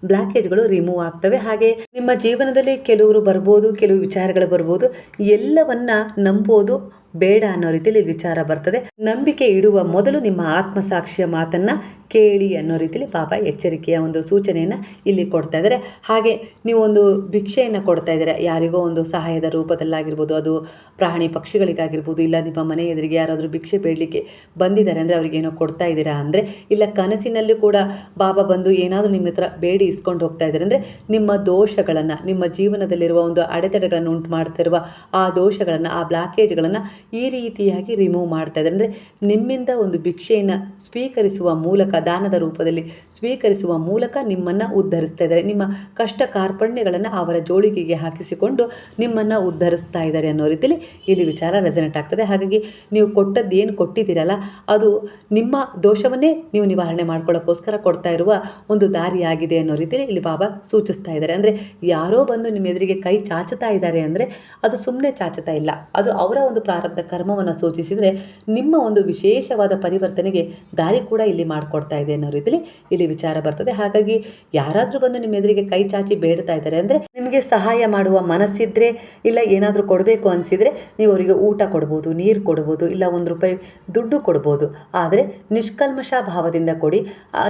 ಬ್ಲಾಕೇಜ್ಗಳು ರಿಮೂವ್ ಆಗ್ತವೆ. ಹಾಗೆ ನಿಮ್ಮ ಜೀವನದಲ್ಲಿ ಕೆಲವರು ಬರ್ಬೋದು, ಕೆಲವು ವಿಚಾರಗಳು ಬರ್ಬೋದು, ಎಲ್ಲವನ್ನ ನಂಬೋದು ಬೇಡ ಅನ್ನೋ ರೀತಿಯಲ್ಲಿ ವಿಚಾರ ಬರ್ತದೆ. ನಂಬಿಕೆ ಇಡುವ ಮೊದಲು ನಿಮ್ಮ ಆತ್ಮಸಾಕ್ಷಿಯ ಮಾತನ್ನು ಕೇಳಿ ಅನ್ನೋ ರೀತಿಯಲ್ಲಿ ಪಾಪ ಎಚ್ಚರಿಕೆಯ ಒಂದು ಸೂಚನೆಯನ್ನು ಇಲ್ಲಿ ಕೊಡ್ತಾ ಇದ್ದಾರೆ. ಹಾಗೆ ನೀವು ಒಂದು ಭಿಕ್ಷೆಯನ್ನು ಕೊಡ್ತಾ ಇದ್ದೀರಾ, ಯಾರಿಗೋ ಒಂದು ಸಹಾಯದ ರೂಪದಲ್ಲಾಗಿರ್ಬೋದು, ಅದು ಪ್ರಾಣಿ ಪಕ್ಷಿಗಳಿಗಾಗಿರ್ಬೋದು, ಇಲ್ಲ ನಿಮ್ಮ ಮನೆ ಎದುರಿಗೆ ಯಾರಾದರೂ ಭಿಕ್ಷೆ ಬೇಡಲಿಕ್ಕೆ ಬಂದಿದ್ದಾರೆ ಅಂದರೆ ಅವ್ರಿಗೇನೋ ಕೊಡ್ತಾ ಇದ್ದೀರಾ ಅಂದರೆ, ಇಲ್ಲ ಕನಸಿನಲ್ಲೂ ಕೂಡ ಬಾಬಾ ಬಂದು ಏನಾದರೂ ನಿಮ್ಮ ಹತ್ರ ಬೇಡಿ ಇಸ್ಕೊಂಡು ಹೋಗ್ತಾ ಇದ್ದಾರೆ ಅಂದರೆ, ನಿಮ್ಮ ದೋಷಗಳನ್ನು, ನಿಮ್ಮ ಜೀವನದಲ್ಲಿರುವ ಒಂದು ಅಡೆತಡೆಗಳನ್ನು ಉಂಟು ಮಾಡ್ತಿರುವ ಆ ದೋಷಗಳನ್ನು, ಆ ಬ್ಲಾಕೇಜ್ಗಳನ್ನು ಈ ರೀತಿಯಾಗಿ ರಿಮೂವ್ ಮಾಡ್ತಾ ಇದ್ದಾರೆ. ಅಂದರೆ ನಿಮ್ಮಿಂದ ಒಂದು ಭಿಕ್ಷೆಯನ್ನು ಸ್ವೀಕರಿಸುವ ಮೂಲಕ ದಾನದ ರೂಪದಲ್ಲಿ ಸ್ವೀಕರಿಸುವ ಮೂಲಕ ನಿಮ್ಮನ್ನು ಉದ್ಧರಿಸ್ತಾ ಇದ್ದಾರೆ. ನಿಮ್ಮ ಕಷ್ಟ ಕಾರ್ಪಣ್ಯಗಳನ್ನು ಅವರ ಜೋಳಿಗೆಗೆ ಹಾಕಿಸಿಕೊಂಡು ನಿಮ್ಮನ್ನು ಉದ್ಧರಿಸ್ತಾ ಇದ್ದಾರೆ ಅನ್ನೋ ರೀತಿಯಲ್ಲಿ ಇಲ್ಲಿ ವಿಚಾರ ರೆಸನೆಟ್ ಆಗ್ತದೆ. ಹಾಗಾಗಿ ನೀವು ಕೊಟ್ಟದ್ದು ಏನು ಕೊಟ್ಟಿದ್ದೀರಲ್ಲ, ಅದು ನಿಮ್ಮ ದೋಷವನ್ನೇ ನೀವು ನಿವಾರಣೆ ಮಾಡ್ಕೊಳ್ಳೋಕ್ಕೋಸ್ಕರ ಕೊಡ್ತಾ ಇರುವ ಒಂದು ದಾರಿಯಾಗಿದೆ ಅನ್ನೋ ರೀತಿಯಲ್ಲಿ ಇಲ್ಲಿ ಬಾಬಾ ಸೂಚಿಸ್ತಾ ಇದ್ದಾರೆ. ಅಂದರೆ ಯಾರೋ ಬಂದು ನಿಮ್ಮ ಎದುರಿಗೆ ಕೈ ಚಾಚುತ್ತಾ ಇದ್ದಾರೆ ಅಂದರೆ ಅದು ಸುಮ್ಮನೆ ಚಾಚುತ್ತಾ ಇಲ್ಲ. ಅದು ಅವರ ಒಂದು ಪ್ರಾರಬ್ಧ ಕರ್ಮವನ್ನು ಸೂಚಿಸಿದರೆ ನಿಮ್ಮ ಒಂದು ವಿಶೇಷವಾದ ಪರಿವರ್ತನೆಗೆ ದಾರಿ ಕೂಡ ಇಲ್ಲಿ ಮಾಡಿಕೊಡ್ತಾ ಇದೆ ಅನ್ನೋ ರೀತಿಯಲ್ಲಿ ಇಲ್ಲಿ ವಿಚಾರ ಬರ್ತದೆ. ಹಾಗಾಗಿ ಯಾರಾದರೂ ಬಂದು ನಿಮ್ಮ ಎದುರಿಗೆ ಕೈ ಚಾಚಿ ಬೇಡ್ತಾ ಇದ್ದಾರೆ ಅಂದರೆ ನಿಮಗೆ ಸಹಾಯ ಮಾಡುವ ಮನಸ್ಸಿದ್ರೆ ಇಲ್ಲ ಏನಾದರೂ ಕೊಡಬೇಕು ಅನಿಸಿದರೆ ನೀವು ಅವರಿಗೆ ಊಟ ಕೊಡ್ಬೋದು, ನೀರು ಕೊಡ್ಬೋದು, ಇಲ್ಲ ಒಂದು ರೂಪಾಯಿ ದುಡ್ಡು ಕೊಡ್ಬೋದು. ಆದರೆ ನಿಷ್ಕಲ್ಮಶ ಭಾವದಿಂದ ಕೊಡಿ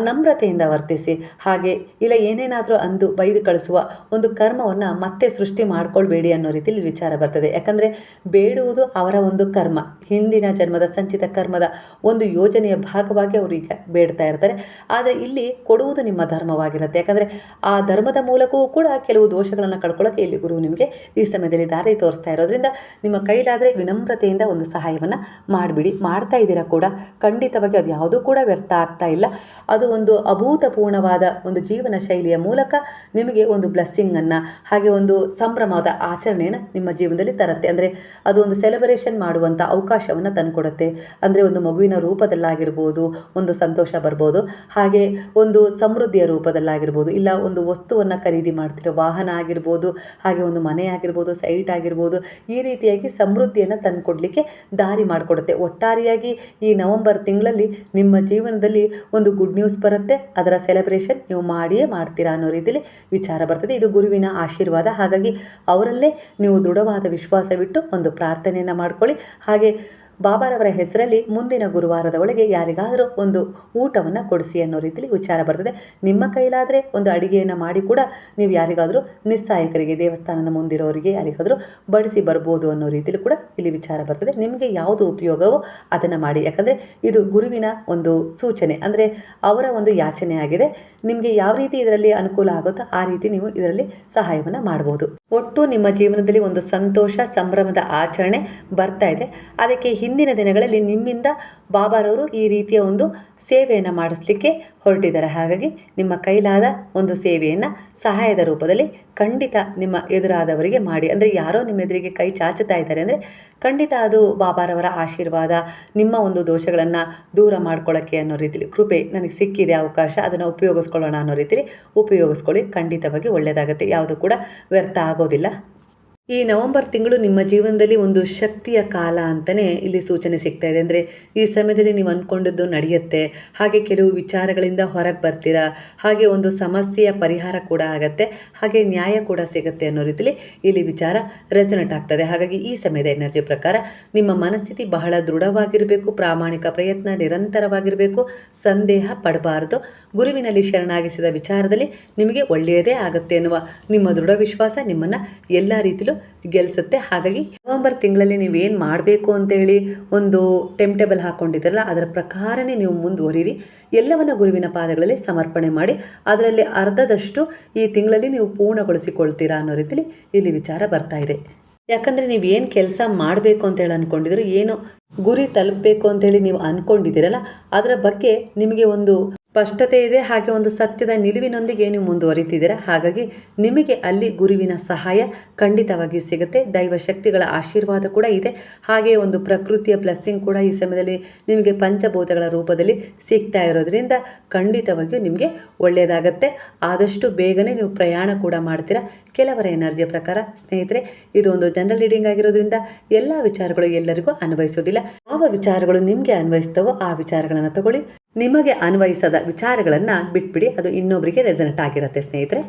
ನಮ್ರತೆಯಿಂದ ವರ್ತಿಸಿ. ಹಾಗೆ ಇಲ್ಲ ಏನೇನಾದರೂ ಅಂದು ಬೈದು ಕಳಿಸುವ ಒಂದು ಕರ್ಮವನ್ನು ಮತ್ತೆ ಸೃಷ್ಟಿ ಮಾಡ್ಕೊಳ್ಬೇಡಿ ಅನ್ನೋ ರೀತಿಯಲ್ಲಿ ವಿಚಾರ ಬರ್ತದೆ. ಯಾಕಂದರೆ ಬೇಡುವುದು ಅವರ ಒಂದು ಕರ್ಮ. ಹಿಂದಿನ ಜನ್ಮದ ಸಂಚಿತ ಕರ್ಮದ ಒಂದು ಯೋಜನೆಯ ಭಾಗವಾಗಿ ಅವರು ಈಗ ಬೇಡ್ತಾ ಇರ್ತಾರೆ. ಆದರೆ ಇಲ್ಲಿ ಕೊಡುವುದು ನಿಮ್ಮ ಧರ್ಮವಾಗಿರುತ್ತೆ. ಯಾಕಂದರೆ ಆ ಧರ್ಮದ ಮೂಲಕವೂ ಕೂಡ ಕೆಲವು ದೋಷಗಳನ್ನು ಕಳ್ಕೊಳ್ಳೋಕೆ ಇಲ್ಲಿ ಗುರು ನಿಮಗೆ ಈ ಸಮಯದಲ್ಲಿ ದಾರಿ ತೋರಿಸ್ತಾ ಇರೋದ್ರಿಂದ ನಿಮ್ಮ ಕೈಲಾದರೆ ವಿನಮ್ರತೆಯಿಂದ ಒಂದು ಸಹಾಯವನ್ನು ಮಾಡಿಬಿಡಿ. ಮಾಡ್ತಾ ಇದ್ದೀರಾ ಕೂಡ? ಖಂಡಿತವಾಗಿ ಅದು ಯಾವುದೂ ಕೂಡ ವ್ಯರ್ಥ ಆಗ್ತಾ ಇಲ್ಲ. ಅದು ಒಂದು ಅಭೂತಪೂರ್ಣವಾದ ಒಂದು ಜೀವನ ಶೈಲಿಯ ಮೂಲಕ ನಿಮಗೆ ಒಂದು ಬ್ಲೆಸ್ಸಿಂಗನ್ನು, ಹಾಗೆ ಒಂದು ಸಂಭ್ರಮದ ಆಚರಣೆಯನ್ನು ನಿಮ್ಮ ಜೀವನದಲ್ಲಿ ತರುತ್ತೆ. ಅಂದರೆ ಅದು ಒಂದು ಸೆಲೆಬ್ರೇಷನ್ ಮಾಡುವಂಥ ಅವಕಾಶವನ್ನು ತಂದುಕೊಡುತ್ತೆ. ಅಂದರೆ ಒಂದು ಮಗುವಿನ ರೂಪದಲ್ಲಾಗಿರ್ಬೋದು, ಒಂದು ಸಂತೋಷ ಬರ್ಬೋದು. ಹಾಗೆ ಒಂದು ಸಮೃದ್ಧಿಯ ರೂಪದಲ್ಲಾಗಿರ್ಬೋದು. ಇಲ್ಲ ಒಂದು ವಸ್ತುವನ್ನು ಖರೀದಿ ಮಾಡ್ತಿರೋ ವಾಹನ ಆಗಿರ್ಬೋದು, ಹಾಗೆ ಒಂದು ಮನೆ ಆಗಿರ್ಬೋದು ಸೈಟ್ ಆಗಿರ್ಬೋದು, ಈ ರೀತಿಯಾಗಿ ಸಮೃದ್ಧಿಯನ್ನು ತಂದುಕೊಡ್ಲಿಕ್ಕೆ ದಾರಿ ಮಾಡಿಕೊಡುತ್ತೆ. ಒಟ್ಟಾರೆಯಾಗಿ ಈ ನವಂಬರ್ ತಿಂಗಳಲ್ಲಿ ನಿಮ್ಮ ಜೀವನದಲ್ಲಿ ಒಂದು ಗುಡ್ ನ್ಯೂಸ್ ಬರುತ್ತೆ. ಅದರ ಸೆಲೆಬ್ರೇಷನ್ ನೀವು ಮಾಡಿಯೇ ಮಾಡ್ತೀರಾ ಅನ್ನೋ ರೀತಿಯಲ್ಲಿ ವಿಚಾರ ಬರ್ತದೆ. ಇದು ಗುರುವಿನ ಆಶೀರ್ವಾದ. ಹಾಗಾಗಿ ಅವರಲ್ಲೇ ನೀವು ದೃಢವಾದ ವಿಶ್ವಾಸವಿಟ್ಟು ಒಂದು ಪ್ರಾರ್ಥನೆಯನ್ನು ಮಾಡ್ಕೊಳ್ಳಿ. ಹಾಗೆ ಬಾಬಾರವರ ಹೆಸರಲ್ಲಿ ಮುಂದಿನ ಗುರುವಾರದ ಒಳಗೆ ಯಾರಿಗಾದರೂ ಒಂದು ಊಟವನ್ನು ಕೊಡಿಸಿ ಅನ್ನೋ ರೀತಿಯಲ್ಲಿ ವಿಚಾರ ಬರ್ತದೆ. ನಿಮ್ಮ ಕೈಲಾದರೆ ಒಂದು ಅಡಿಗೆಯನ್ನು ಮಾಡಿ ಕೂಡ ನೀವು ಯಾರಿಗಾದರೂ ನಿಸ್ಸಾಯಕರಿಗೆ, ದೇವಸ್ಥಾನದ ಮುಂದಿರೋರಿಗೆ ಯಾರಿಗಾದರೂ ಬಡಿಸಿ ಬರ್ಬೋದು ಅನ್ನೋ ರೀತಿಯಲ್ಲಿ ಕೂಡ ಇಲ್ಲಿ ವಿಚಾರ ಬರ್ತದೆ. ನಿಮಗೆ ಯಾವುದು ಉಪಯೋಗವೋ ಅದನ್ನು ಮಾಡಿ. ಯಾಕಂದರೆ ಇದು ಗುರುವಿನ ಒಂದು ಸೂಚನೆ, ಅಂದರೆ ಅವರ ಒಂದು ಯಾಚನೆ ಆಗಿದೆ. ನಿಮಗೆ ಯಾವ ರೀತಿ ಇದರಲ್ಲಿ ಅನುಕೂಲ ಆಗುತ್ತೋ ಆ ರೀತಿ ನೀವು ಇದರಲ್ಲಿ ಸಹಾಯವನ್ನು ಮಾಡ್ಬೋದು. ಒಟ್ಟು ನಿಮ್ಮ ಜೀವನದಲ್ಲಿ ಒಂದು ಸಂತೋಷ, ಸಂಭ್ರಮದ ಆಚರಣೆ ಬರ್ತಾ ಇದೆ. ಅದಕ್ಕೆ ಹಿಂದಿನ ದಿನಗಳಲ್ಲಿ ನಿಮ್ಮಿಂದ ಬಾಬಾರವರು ಈ ರೀತಿಯ ಒಂದು ಸೇವೆಯನ್ನು ಮಾಡಿಸ್ಲಿಕ್ಕೆ ಹೊರಟಿದ್ದಾರೆ. ಹಾಗಾಗಿ ನಿಮ್ಮ ಕೈಲಾದ ಒಂದು ಸೇವೆಯನ್ನು ಸಹಾಯದ ರೂಪದಲ್ಲಿ ಖಂಡಿತ ನಿಮ್ಮ ಎದುರಾದವರಿಗೆ ಮಾಡಿ. ಅಂದರೆ ಯಾರೋ ನಿಮ್ಮ ಎದುರಿಗೆ ಕೈ ಚಾಚುತ್ತಾ ಇದ್ದಾರೆ ಅಂದರೆ ಖಂಡಿತ ಅದು ಬಾಬಾರವರ ಆಶೀರ್ವಾದ, ನಿಮ್ಮ ಒಂದು ದೋಷಗಳನ್ನು ದೂರ ಮಾಡ್ಕೊಳ್ಳೋಕ್ಕೆ ಅನ್ನೋ ರೀತಿಲಿ, ಕೃಪೆ ನನಗೆ ಸಿಕ್ಕಿದೆ, ಅವಕಾಶ ಅದನ್ನು ಉಪಯೋಗಿಸ್ಕೊಳ್ಳೋಣ ಅನ್ನೋ ರೀತಿಲಿ ಉಪಯೋಗಿಸ್ಕೊಳ್ಳಿ. ಖಂಡಿತವಾಗಿ ಒಳ್ಳೆಯದಾಗುತ್ತೆ ಯಾವುದು ಕೂಡ ವ್ಯರ್ಥ ಆಗೋದಿಲ್ಲ. ಈ ನವೆಂಬರ್ ತಿಂಗಳು ನಿಮ್ಮ ಜೀವನದಲ್ಲಿ ಒಂದು ಶಕ್ತಿಯ ಕಾಲ ಅಂತಲೇ ಇಲ್ಲಿ ಸೂಚನೆ ಸಿಗ್ತಾ ಇದೆ. ಅಂದರೆ ಈ ಸಮಯದಲ್ಲಿ ನೀವು ಅಂದ್ಕೊಂಡಿದ್ದು ನಡೆಯುತ್ತೆ. ಹಾಗೆ ಕೆಲವು ವಿಚಾರಗಳಿಂದ ಹೊರಗೆ ಬರ್ತೀರಾ? ಹಾಗೆ ಒಂದು ಸಮಸ್ಯೆಯ ಪರಿಹಾರ ಕೂಡ ಆಗತ್ತೆ. ಹಾಗೆ ನ್ಯಾಯ ಕೂಡ ಸಿಗುತ್ತೆ ಅನ್ನೋ ರೀತಿಲಿ ಇಲ್ಲಿ ವಿಚಾರ ರೆಸನೆಟ್ ಆಗ್ತದೆ. ಹಾಗಾಗಿ ಈ ಸಮಯದ ಎನರ್ಜಿ ಪ್ರಕಾರ ನಿಮ್ಮ ಮನಸ್ಥಿತಿ ಬಹಳ ದೃಢವಾಗಿರಬೇಕು. ಪ್ರಾಮಾಣಿಕ ಪ್ರಯತ್ನ ನಿರಂತರವಾಗಿರಬೇಕು. ಸಂದೇಹ ಪಡಬಾರದು. ಗುರುವಿನಲ್ಲಿ ಶರಣಾಗಿಸಿದ ವಿಚಾರದಲ್ಲಿ ನಿಮಗೆ ಒಳ್ಳೆಯದೇ ಆಗುತ್ತೆ ಎನ್ನುವ ನಿಮ್ಮ ದೃಢ ವಿಶ್ವಾಸ ನಿಮ್ಮನ್ನು ಎಲ್ಲ ರೀತಿಲೂ ಗೆಲ್ಲಿಸುತ್ತೆ ಹಾಗಾಗಿ ನವೆಂಬರ್ ತಿಂಗಳಲ್ಲಿ ನೀವು ಏನು ಮಾಡಬೇಕು ಅಂತೇಳಿ ಒಂದು ಟೈಮ್ ಟೇಬಲ್ ಹಾಕ್ಕೊಂಡಿದ್ದೀರಲ್ಲ ಅದರ ಪ್ರಕಾರನೇ ನೀವು ಮುಂದುವರಿರಿ. ಎಲ್ಲವನ್ನು ಗುರುವಿನ ಪಾದಗಳಲ್ಲಿ ಸಮರ್ಪಣೆ ಮಾಡಿ, ಅದರಲ್ಲಿ ಅರ್ಧದಷ್ಟು ಈ ತಿಂಗಳಲ್ಲಿ ನೀವು ಪೂರ್ಣಗೊಳಿಸಿಕೊಳ್ತೀರಾ ಅನ್ನೋ ರೀತಿಯಲ್ಲಿ ಇಲ್ಲಿ ವಿಚಾರ ಬರ್ತಾ ಇದೆ. ಯಾಕಂದರೆ ನೀವು ಏನು ಕೆಲಸ ಮಾಡಬೇಕು ಅಂತೇಳಿ ಅಂದ್ಕೊಂಡಿದ್ರು ಏನು ಗುರಿ ತಲುಪಬೇಕು ಅಂತೇಳಿ ನೀವು ಅಂದ್ಕೊಂಡಿದ್ದೀರಲ್ಲ ಅದರ ಬಗ್ಗೆ ನಿಮಗೆ ಒಂದು ಸ್ಪಷ್ಟತೆ ಇದೆ. ಹಾಗೆ ಒಂದು ಸತ್ಯದ ನಿಲುವಿನೊಂದಿಗೆ ನೀವು ಮುಂದುವರಿತಿದ್ದೀರಾ? ಹಾಗಾಗಿ ನಿಮಗೆ ಅಲ್ಲಿ ಗುರುವಿನ ಸಹಾಯ ಖಂಡಿತವಾಗಿಯೂ ಸಿಗುತ್ತೆ. ದೈವ ಶಕ್ತಿಗಳ ಆಶೀರ್ವಾದ ಕೂಡ ಇದೆ. ಹಾಗೆ ಒಂದು ಪ್ರಕೃತಿಯ ಬ್ಲೆಸ್ಸಿಂಗ್ ಕೂಡ ಈ ಸಮಯದಲ್ಲಿ ನಿಮಗೆ ಪಂಚಭೂತಗಳ ರೂಪದಲ್ಲಿ ಸಿಗ್ತಾ ಇರೋದ್ರಿಂದ ಖಂಡಿತವಾಗಿಯೂ ನಿಮಗೆ ಒಳ್ಳೆಯದಾಗತ್ತೆ. ಆದಷ್ಟು ಬೇಗನೆ ನೀವು ಪ್ರಯಾಣ ಕೂಡ ಮಾಡ್ತೀರಾ? ಕೆಲವರ ಎನರ್ಜಿಯ ಪ್ರಕಾರ, ಸ್ನೇಹಿತರೆ, ಇದು ಒಂದು ಜನರಲ್ ರೀಡಿಂಗ್ ಆಗಿರೋದ್ರಿಂದ ಎಲ್ಲ ವಿಚಾರಗಳು ಎಲ್ಲರಿಗೂ ಅನ್ವಯಿಸೋದಿಲ್ಲ ಯಾವ ವಿಚಾರಗಳು ನಿಮಗೆ ಅನ್ವಯಿಸ್ತವೋ ಆ ವಿಚಾರಗಳನ್ನು ತಗೊಳ್ಳಿ. ನಿಮಗೆ ಅನ್ವಯಿಸದ ವಿಚಾರಗಳನ್ನು ಬಿಟ್ಬಿಡಿ ಅದು ಇನ್ನೊಬ್ಬರಿಗೆ ರೆಸನೆಟ್ ಆಗಿರುತ್ತೆ ಸ್ನೇಹಿತರೆ.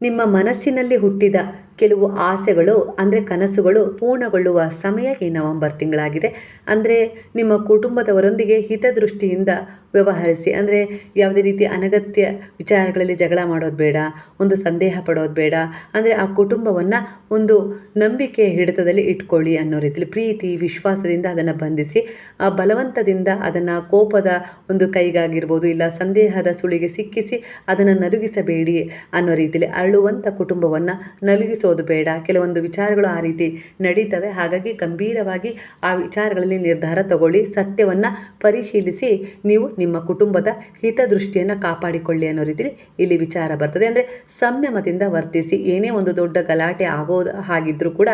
ನಿಮ್ಮ ಮನಸ್ಸಿನಲ್ಲಿ ಹುಟ್ಟಿದ ಕೆಲವು ಆಸೆಗಳು, ಅಂದರೆ ಕನಸುಗಳು ಪೂರ್ಣಗೊಳ್ಳುವ ಸಮಯ ಈ ನವಂಬರ್ ತಿಂಗಳಾಗಿದೆ. ಅಂದರೆ ನಿಮ್ಮ ಕುಟುಂಬದವರೊಂದಿಗೆ ಹಿತದೃಷ್ಟಿಯಿಂದ ವ್ಯವಹರಿಸಿ, ಅಂದರೆ ಯಾವುದೇ ರೀತಿ ಅನಗತ್ಯ ವಿಚಾರಗಳಲ್ಲಿ ಜಗಳ ಮಾಡೋದು ಬೇಡ, ಒಂದು ಸಂದೇಹ ಪಡೋದು ಬೇಡ, ಅಂದರೆ ಆ ಕುಟುಂಬವನ್ನು ಒಂದು ನಂಬಿಕೆಯ ಹಿಡಿತದಲ್ಲಿ ಇಟ್ಕೊಳ್ಳಿ ಅನ್ನೋ ರೀತಿಯಲ್ಲಿ ಪ್ರೀತಿ, ವಿಶ್ವಾಸದಿಂದ ಅದನ್ನು ಬಂಧಿಸಿ, ಆ ಬಲವಂತದಿಂದ ಅದನ್ನು ಕೋಪದ ಒಂದು ಕೈಗಾಗಿರ್ಬೋದು, ಇಲ್ಲ ಸಂದೇಹದ ಸುಳಿಗೆ ಸಿಕ್ಕಿಸಿ ಅದನ್ನು ನಲುಗಿಸಬೇಡಿ ಅನ್ನೋ ರೀತಿಯಲ್ಲಿ ಅಳುವಂಥ ಕುಟುಂಬವನ್ನು ನಲುಗಿಸೋದು ಬೇಡ. ಕೆಲವೊಂದು ವಿಚಾರಗಳು ಆ ರೀತಿ ನಡೀತವೆ. ಹಾಗಾಗಿ ಗಂಭೀರವಾಗಿ ಆ ವಿಚಾರಗಳಲ್ಲಿ ನಿರ್ಧಾರ ತಗೊಳ್ಳಿ. ಸತ್ಯವನ್ನು ಪರಿಶೀಲಿಸಿ ನೀವು ನಿಮ್ಮ ಕುಟುಂಬದ ಹಿತದೃಷ್ಟಿಯನ್ನು ಕಾಪಾಡಿಕೊಳ್ಳಿ ಅನ್ನೋ ರೀತಿಯಲ್ಲಿ ಇಲ್ಲಿ ವಿಚಾರ ಬರ್ತದೆ. ಅಂದರೆ ಸಂಯಮದಿಂದ ವರ್ತಿಸಿ, ಏನೇ ಒಂದು ದೊಡ್ಡ ಗಲಾಟೆ ಆಗೋದು ಹಾಗಿದ್ರೂ ಕೂಡ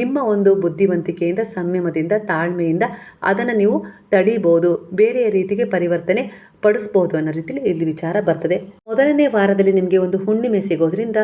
ನಿಮ್ಮ ಒಂದು ಬುದ್ಧಿವಂತಿಕೆಯಿಂದ, ಸಂಯಮದಿಂದ, ತಾಳ್ಮೆಯಿಂದ ಅದನ್ನು ನೀವು ತಡೀಬೋದು. ಬೇರೆ ರೀತಿಗೆ ಪರಿವರ್ತನೆ ಪಡಿಸ್ಬೋದು ಅನ್ನೋ ರೀತಿಯಲ್ಲಿ ಇಲ್ಲಿ ವಿಚಾರ ಬರ್ತದೆ. ಮೊದಲನೇ ವಾರದಲ್ಲಿ ನಿಮಗೆ ಒಂದು ಹುಣ್ಣಿಮೆ ಸಿಗೋದ್ರಿಂದ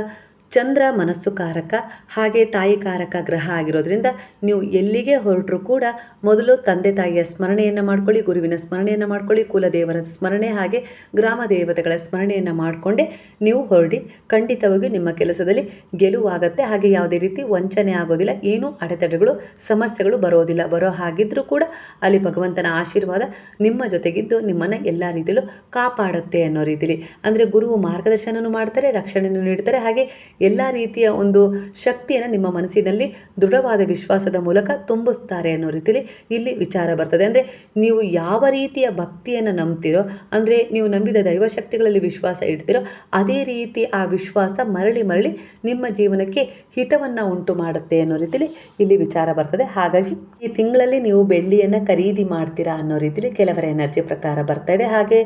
ಚಂದ್ರ ಮನಸ್ಸು ಕಾರಕ, ಹಾಗೆ ತಾಯಿ ಕಾರಕ ಗ್ರಹ ಆಗಿರೋದ್ರಿಂದ ನೀವು ಎಲ್ಲಿಗೆ ಹೊರಟರೂ ಕೂಡ ಮೊದಲು ತಂದೆ ತಾಯಿಯ ಸ್ಮರಣೆಯನ್ನು ಮಾಡ್ಕೊಳ್ಳಿ, ಗುರುವಿನ ಸ್ಮರಣೆಯನ್ನು ಮಾಡ್ಕೊಳ್ಳಿ, ಕುಲದೇವರ ಸ್ಮರಣೆ ಹಾಗೆ ಗ್ರಾಮ ದೇವತೆಗಳ ಸ್ಮರಣೆಯನ್ನು ಮಾಡಿಕೊಂಡೇ ನೀವು ಹೊರಡಿ ಖಂಡಿತವಾಗಿಯೂ ನಿಮ್ಮ ಕೆಲಸದಲ್ಲಿ ಗೆಲುವಾಗತ್ತೆ. ಹಾಗೆ ಯಾವುದೇ ರೀತಿ ವಂಚನೆ ಆಗೋದಿಲ್ಲ, ಏನೂ ಅಡೆತಡೆಗಳು, ಸಮಸ್ಯೆಗಳು ಬರೋದಿಲ್ಲ. ಬರೋ ಹಾಗಿದ್ರೂ ಕೂಡ ಅಲ್ಲಿ ಭಗವಂತನ ಆಶೀರ್ವಾದ ನಿಮ್ಮ ಜೊತೆಗಿದ್ದು ನಿಮ್ಮನ್ನು ಎಲ್ಲ ರೀತಿಯಲ್ಲೂ ಕಾಪಾಡುತ್ತೆ ಅನ್ನೋ ರೀತಿಲಿ. ಅಂದರೆ ಗುರುವು ಮಾರ್ಗದರ್ಶನನೂ ಮಾಡ್ತಾರೆ ರಕ್ಷಣೆಯನ್ನು ನೀಡ್ತಾರೆ. ಹಾಗೆ ಎಲ್ಲ ರೀತಿಯ ಒಂದು ಶಕ್ತಿಯನ್ನು ನಿಮ್ಮ ಮನಸ್ಸಿನಲ್ಲಿ ದೃಢವಾದ ವಿಶ್ವಾಸದ ಮೂಲಕ ತುಂಬಿಸ್ತಾರೆ ಅನ್ನೋ ರೀತಿಯಲ್ಲಿ ಇಲ್ಲಿ ವಿಚಾರ ಬರ್ತದೆ. ಅಂದರೆ ನೀವು ಯಾವ ರೀತಿಯ ಭಕ್ತಿಯನ್ನು ನಂಬ್ತಿರೋ, ಅಂದರೆ ನೀವು ನಂಬಿದ ದೈವಶಕ್ತಿಗಳಲ್ಲಿ ವಿಶ್ವಾಸ ಇಡ್ತೀರೋ, ಅದೇ ರೀತಿ ಆ ವಿಶ್ವಾಸ ಮರಳಿ ಮರಳಿ ನಿಮ್ಮ ಜೀವನಕ್ಕೆ ಹಿತವನ್ನು ಉಂಟು ಮಾಡುತ್ತೆ ಅನ್ನೋ ರೀತಿಯಲ್ಲಿ ಇಲ್ಲಿ ವಿಚಾರ ಬರ್ತದೆ. ಹಾಗಾಗಿ ಈ ತಿಂಗಳಲ್ಲಿ ನೀವು ಬೆಳ್ಳಿಯನ್ನು ಖರೀದಿ ಮಾಡ್ತೀರಾ ಅನ್ನೋ ರೀತಿಯಲ್ಲಿ ಕೆಲವರ ಎನರ್ಜಿ ಪ್ರಕಾರ ಬರ್ತಾ ಇದೆ. ಹಾಗೆ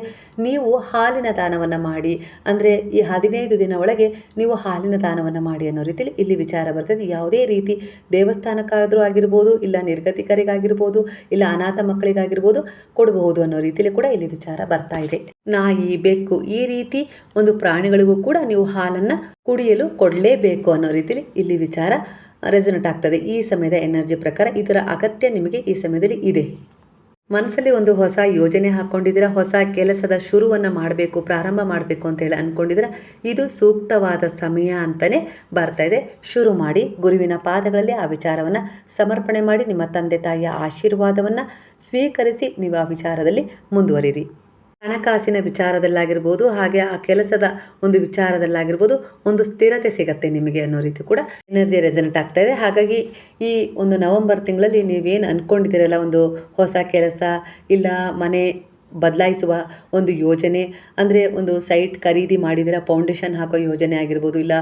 ನೀವು ಹಾಲಿನ ದಾನವನ್ನು ಮಾಡಿ, ಅಂದರೆ ಈ ಹದಿನೈದು ದಿನ ಒಳಗೆ ನೀವು ಹಾಲಿನ ಅನ್ನದಾನವನ್ನು ಮಾಡಿ ಅನ್ನೋ ರೀತಿಯಲ್ಲಿ ಇಲ್ಲಿ ವಿಚಾರ ಬರ್ತದೆ. ಯಾವುದೇ ರೀತಿ ದೇವಸ್ಥಾನಕ್ಕಾದರೂ ಆಗಿರ್ಬೋದು, ಇಲ್ಲ ನಿರ್ಗತಿಕರಿಗಾಗಿರ್ಬೋದು, ಇಲ್ಲ ಅನಾಥ ಮಕ್ಕಳಿಗಾಗಿರ್ಬೋದು ಕೊಡಬಹುದು ಅನ್ನೋ ರೀತಿಯಲ್ಲಿ ಕೂಡ ಇಲ್ಲಿ ವಿಚಾರ ಬರ್ತಾ ಇದೆ. ನಾಯಿ, ಬೆಕ್ಕು ಈ ರೀತಿ ಒಂದು ಪ್ರಾಣಿಗಳಿಗೂ ಕೂಡ ನೀವು ಹಾಲನ್ನು ಕುಡಿಯಲು ಕೊಡಲೇಬೇಕು ಅನ್ನೋ ರೀತಿಯಲ್ಲಿ ಇಲ್ಲಿ ವಿಚಾರ ರೆಸನೆಟ್ ಆಗ್ತದೆ. ಈ ಸಮಯದ ಎನರ್ಜಿ ಪ್ರಕಾರ ಇದರ ಅಗತ್ಯ ನಿಮಗೆ ಈ ಸಮಯದಲ್ಲಿ ಇದೆ. ಮನಸ್ಸಲ್ಲಿ ಒಂದು ಹೊಸ ಯೋಜನೆ ಹಾಕ್ಕೊಂಡಿದ್ದೀರಾ ಹೊಸ ಕೆಲಸದ ಶುರುವನ್ನು ಮಾಡಬೇಕು, ಪ್ರಾರಂಭ ಮಾಡಬೇಕು ಅಂತೇಳಿ ಅಂದ್ಕೊಂಡಿದ್ದೀರಾ ಇದು ಸೂಕ್ತವಾದ ಸಮಯ ಅಂತಲೇ ಬರ್ತಾ ಇದೆ. ಶುರು ಮಾಡಿ, ಗುರುವಿನ ಪಾದಗಳಲ್ಲಿ ಆ ವಿಚಾರವನ್ನು ಸಮರ್ಪಣೆ ಮಾಡಿ, ನಿಮ್ಮ ತಂದೆ ತಾಯಿಯ ಆಶೀರ್ವಾದವನ್ನು ಸ್ವೀಕರಿಸಿ, ನೀವು ಆ ವಿಚಾರದಲ್ಲಿ ಮುಂದುವರಿರಿ. ಹಣಕಾಸಿನ ವಿಚಾರದಲ್ಲಾಗಿರ್ಬೋದು, ಹಾಗೆ ಆ ಕೆಲಸದ ಒಂದು ವಿಚಾರದಲ್ಲಾಗಿರ್ಬೋದು ಒಂದು ಸ್ಥಿರತೆ ಸಿಗತ್ತೆ ನಿಮಗೆ ಅನ್ನೋ ರೀತಿ ಕೂಡ ಎನರ್ಜಿ ರೆಸನೆಟ್ ಆಗ್ತಾ ಇದೆ. ಹಾಗಾಗಿ ಈ ಒಂದು ನವೆಂಬರ್ ತಿಂಗಳಲ್ಲಿ ನೀವೇನು ಅಂದ್ಕೊಂಡಿದ್ದೀರಲ್ಲ ಒಂದು ಹೊಸ ಕೆಲಸ ಇಲ್ಲ ಮನೆ ಬದಲಾಯಿಸುವ ಒಂದು ಯೋಜನೆ, ಅಂದರೆ ಒಂದು ಸೈಟ್ ಖರೀದಿ ಮಾಡಿದರೆ ಫೌಂಡೇಶನ್ ಹಾಕೋ ಯೋಜನೆ ಆಗಿರ್ಬೋದು, ಇಲ್ಲ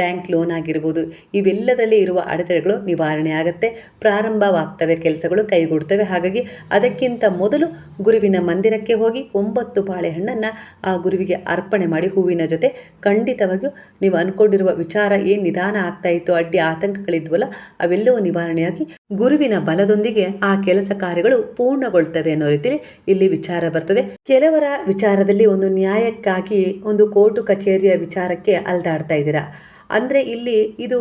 ಬ್ಯಾಂಕ್ ಲೋನ್ ಆಗಿರ್ಬೋದು, ಇವೆಲ್ಲದರಲ್ಲಿ ಇರುವ ಅಡೆತಡೆಗಳು ನಿವಾರಣೆ ಆಗುತ್ತೆ, ಪ್ರಾರಂಭವಾಗ್ತವೆ, ಕೆಲಸಗಳು ಕೈಗೂಡ್ತವೆ. ಹಾಗಾಗಿ ಅದಕ್ಕಿಂತ ಮೊದಲು ಗುರುವಿನ ಮಂದಿರಕ್ಕೆ ಹೋಗಿ ಒಂಬತ್ತು ಬಾಳೆಹಣ್ಣನ್ನು ಆ ಗುರುವಿಗೆ ಅರ್ಪಣೆ ಮಾಡಿ ಹೂವಿನ ಜೊತೆ. ಖಂಡಿತವಾಗಿಯೂ ನೀವು ಅಂದ್ಕೊಂಡಿರುವ ವಿಚಾರ, ಏನು ನಿಧಾನ ಆಗ್ತಾ ಇತ್ತು, ಅಡ್ಡಿ ಆತಂಕಗಳಿದ್ವಲ್ಲ, ಅವೆಲ್ಲವೂ ನಿವಾರಣೆಯಾಗಿ ಗುರುವಿನ ಬಲದೊಂದಿಗೆ ಆ ಕೆಲಸ ಕಾರ್ಯಗಳು ಪೂರ್ಣಗೊಳ್ತವೆ ಅನ್ನೋ ರೀತಿಯಲ್ಲಿ ಇಲ್ಲಿ ವಿಚಾರ ಬರ್ತದೆ. ಕೆಲವರ ವಿಚಾರದಲ್ಲಿ ಒಂದು ನ್ಯಾಯಕ್ಕಾಗಿ ಒಂದು ಕೋರ್ಟು ಕಚೇರಿಯ ವಿಚಾರಕ್ಕೆ ಅಲ್ದಾಡ್ತಾ ಇದ್ದೀರಾ? ಅಂದರೆ ಇಲ್ಲಿ ಇದು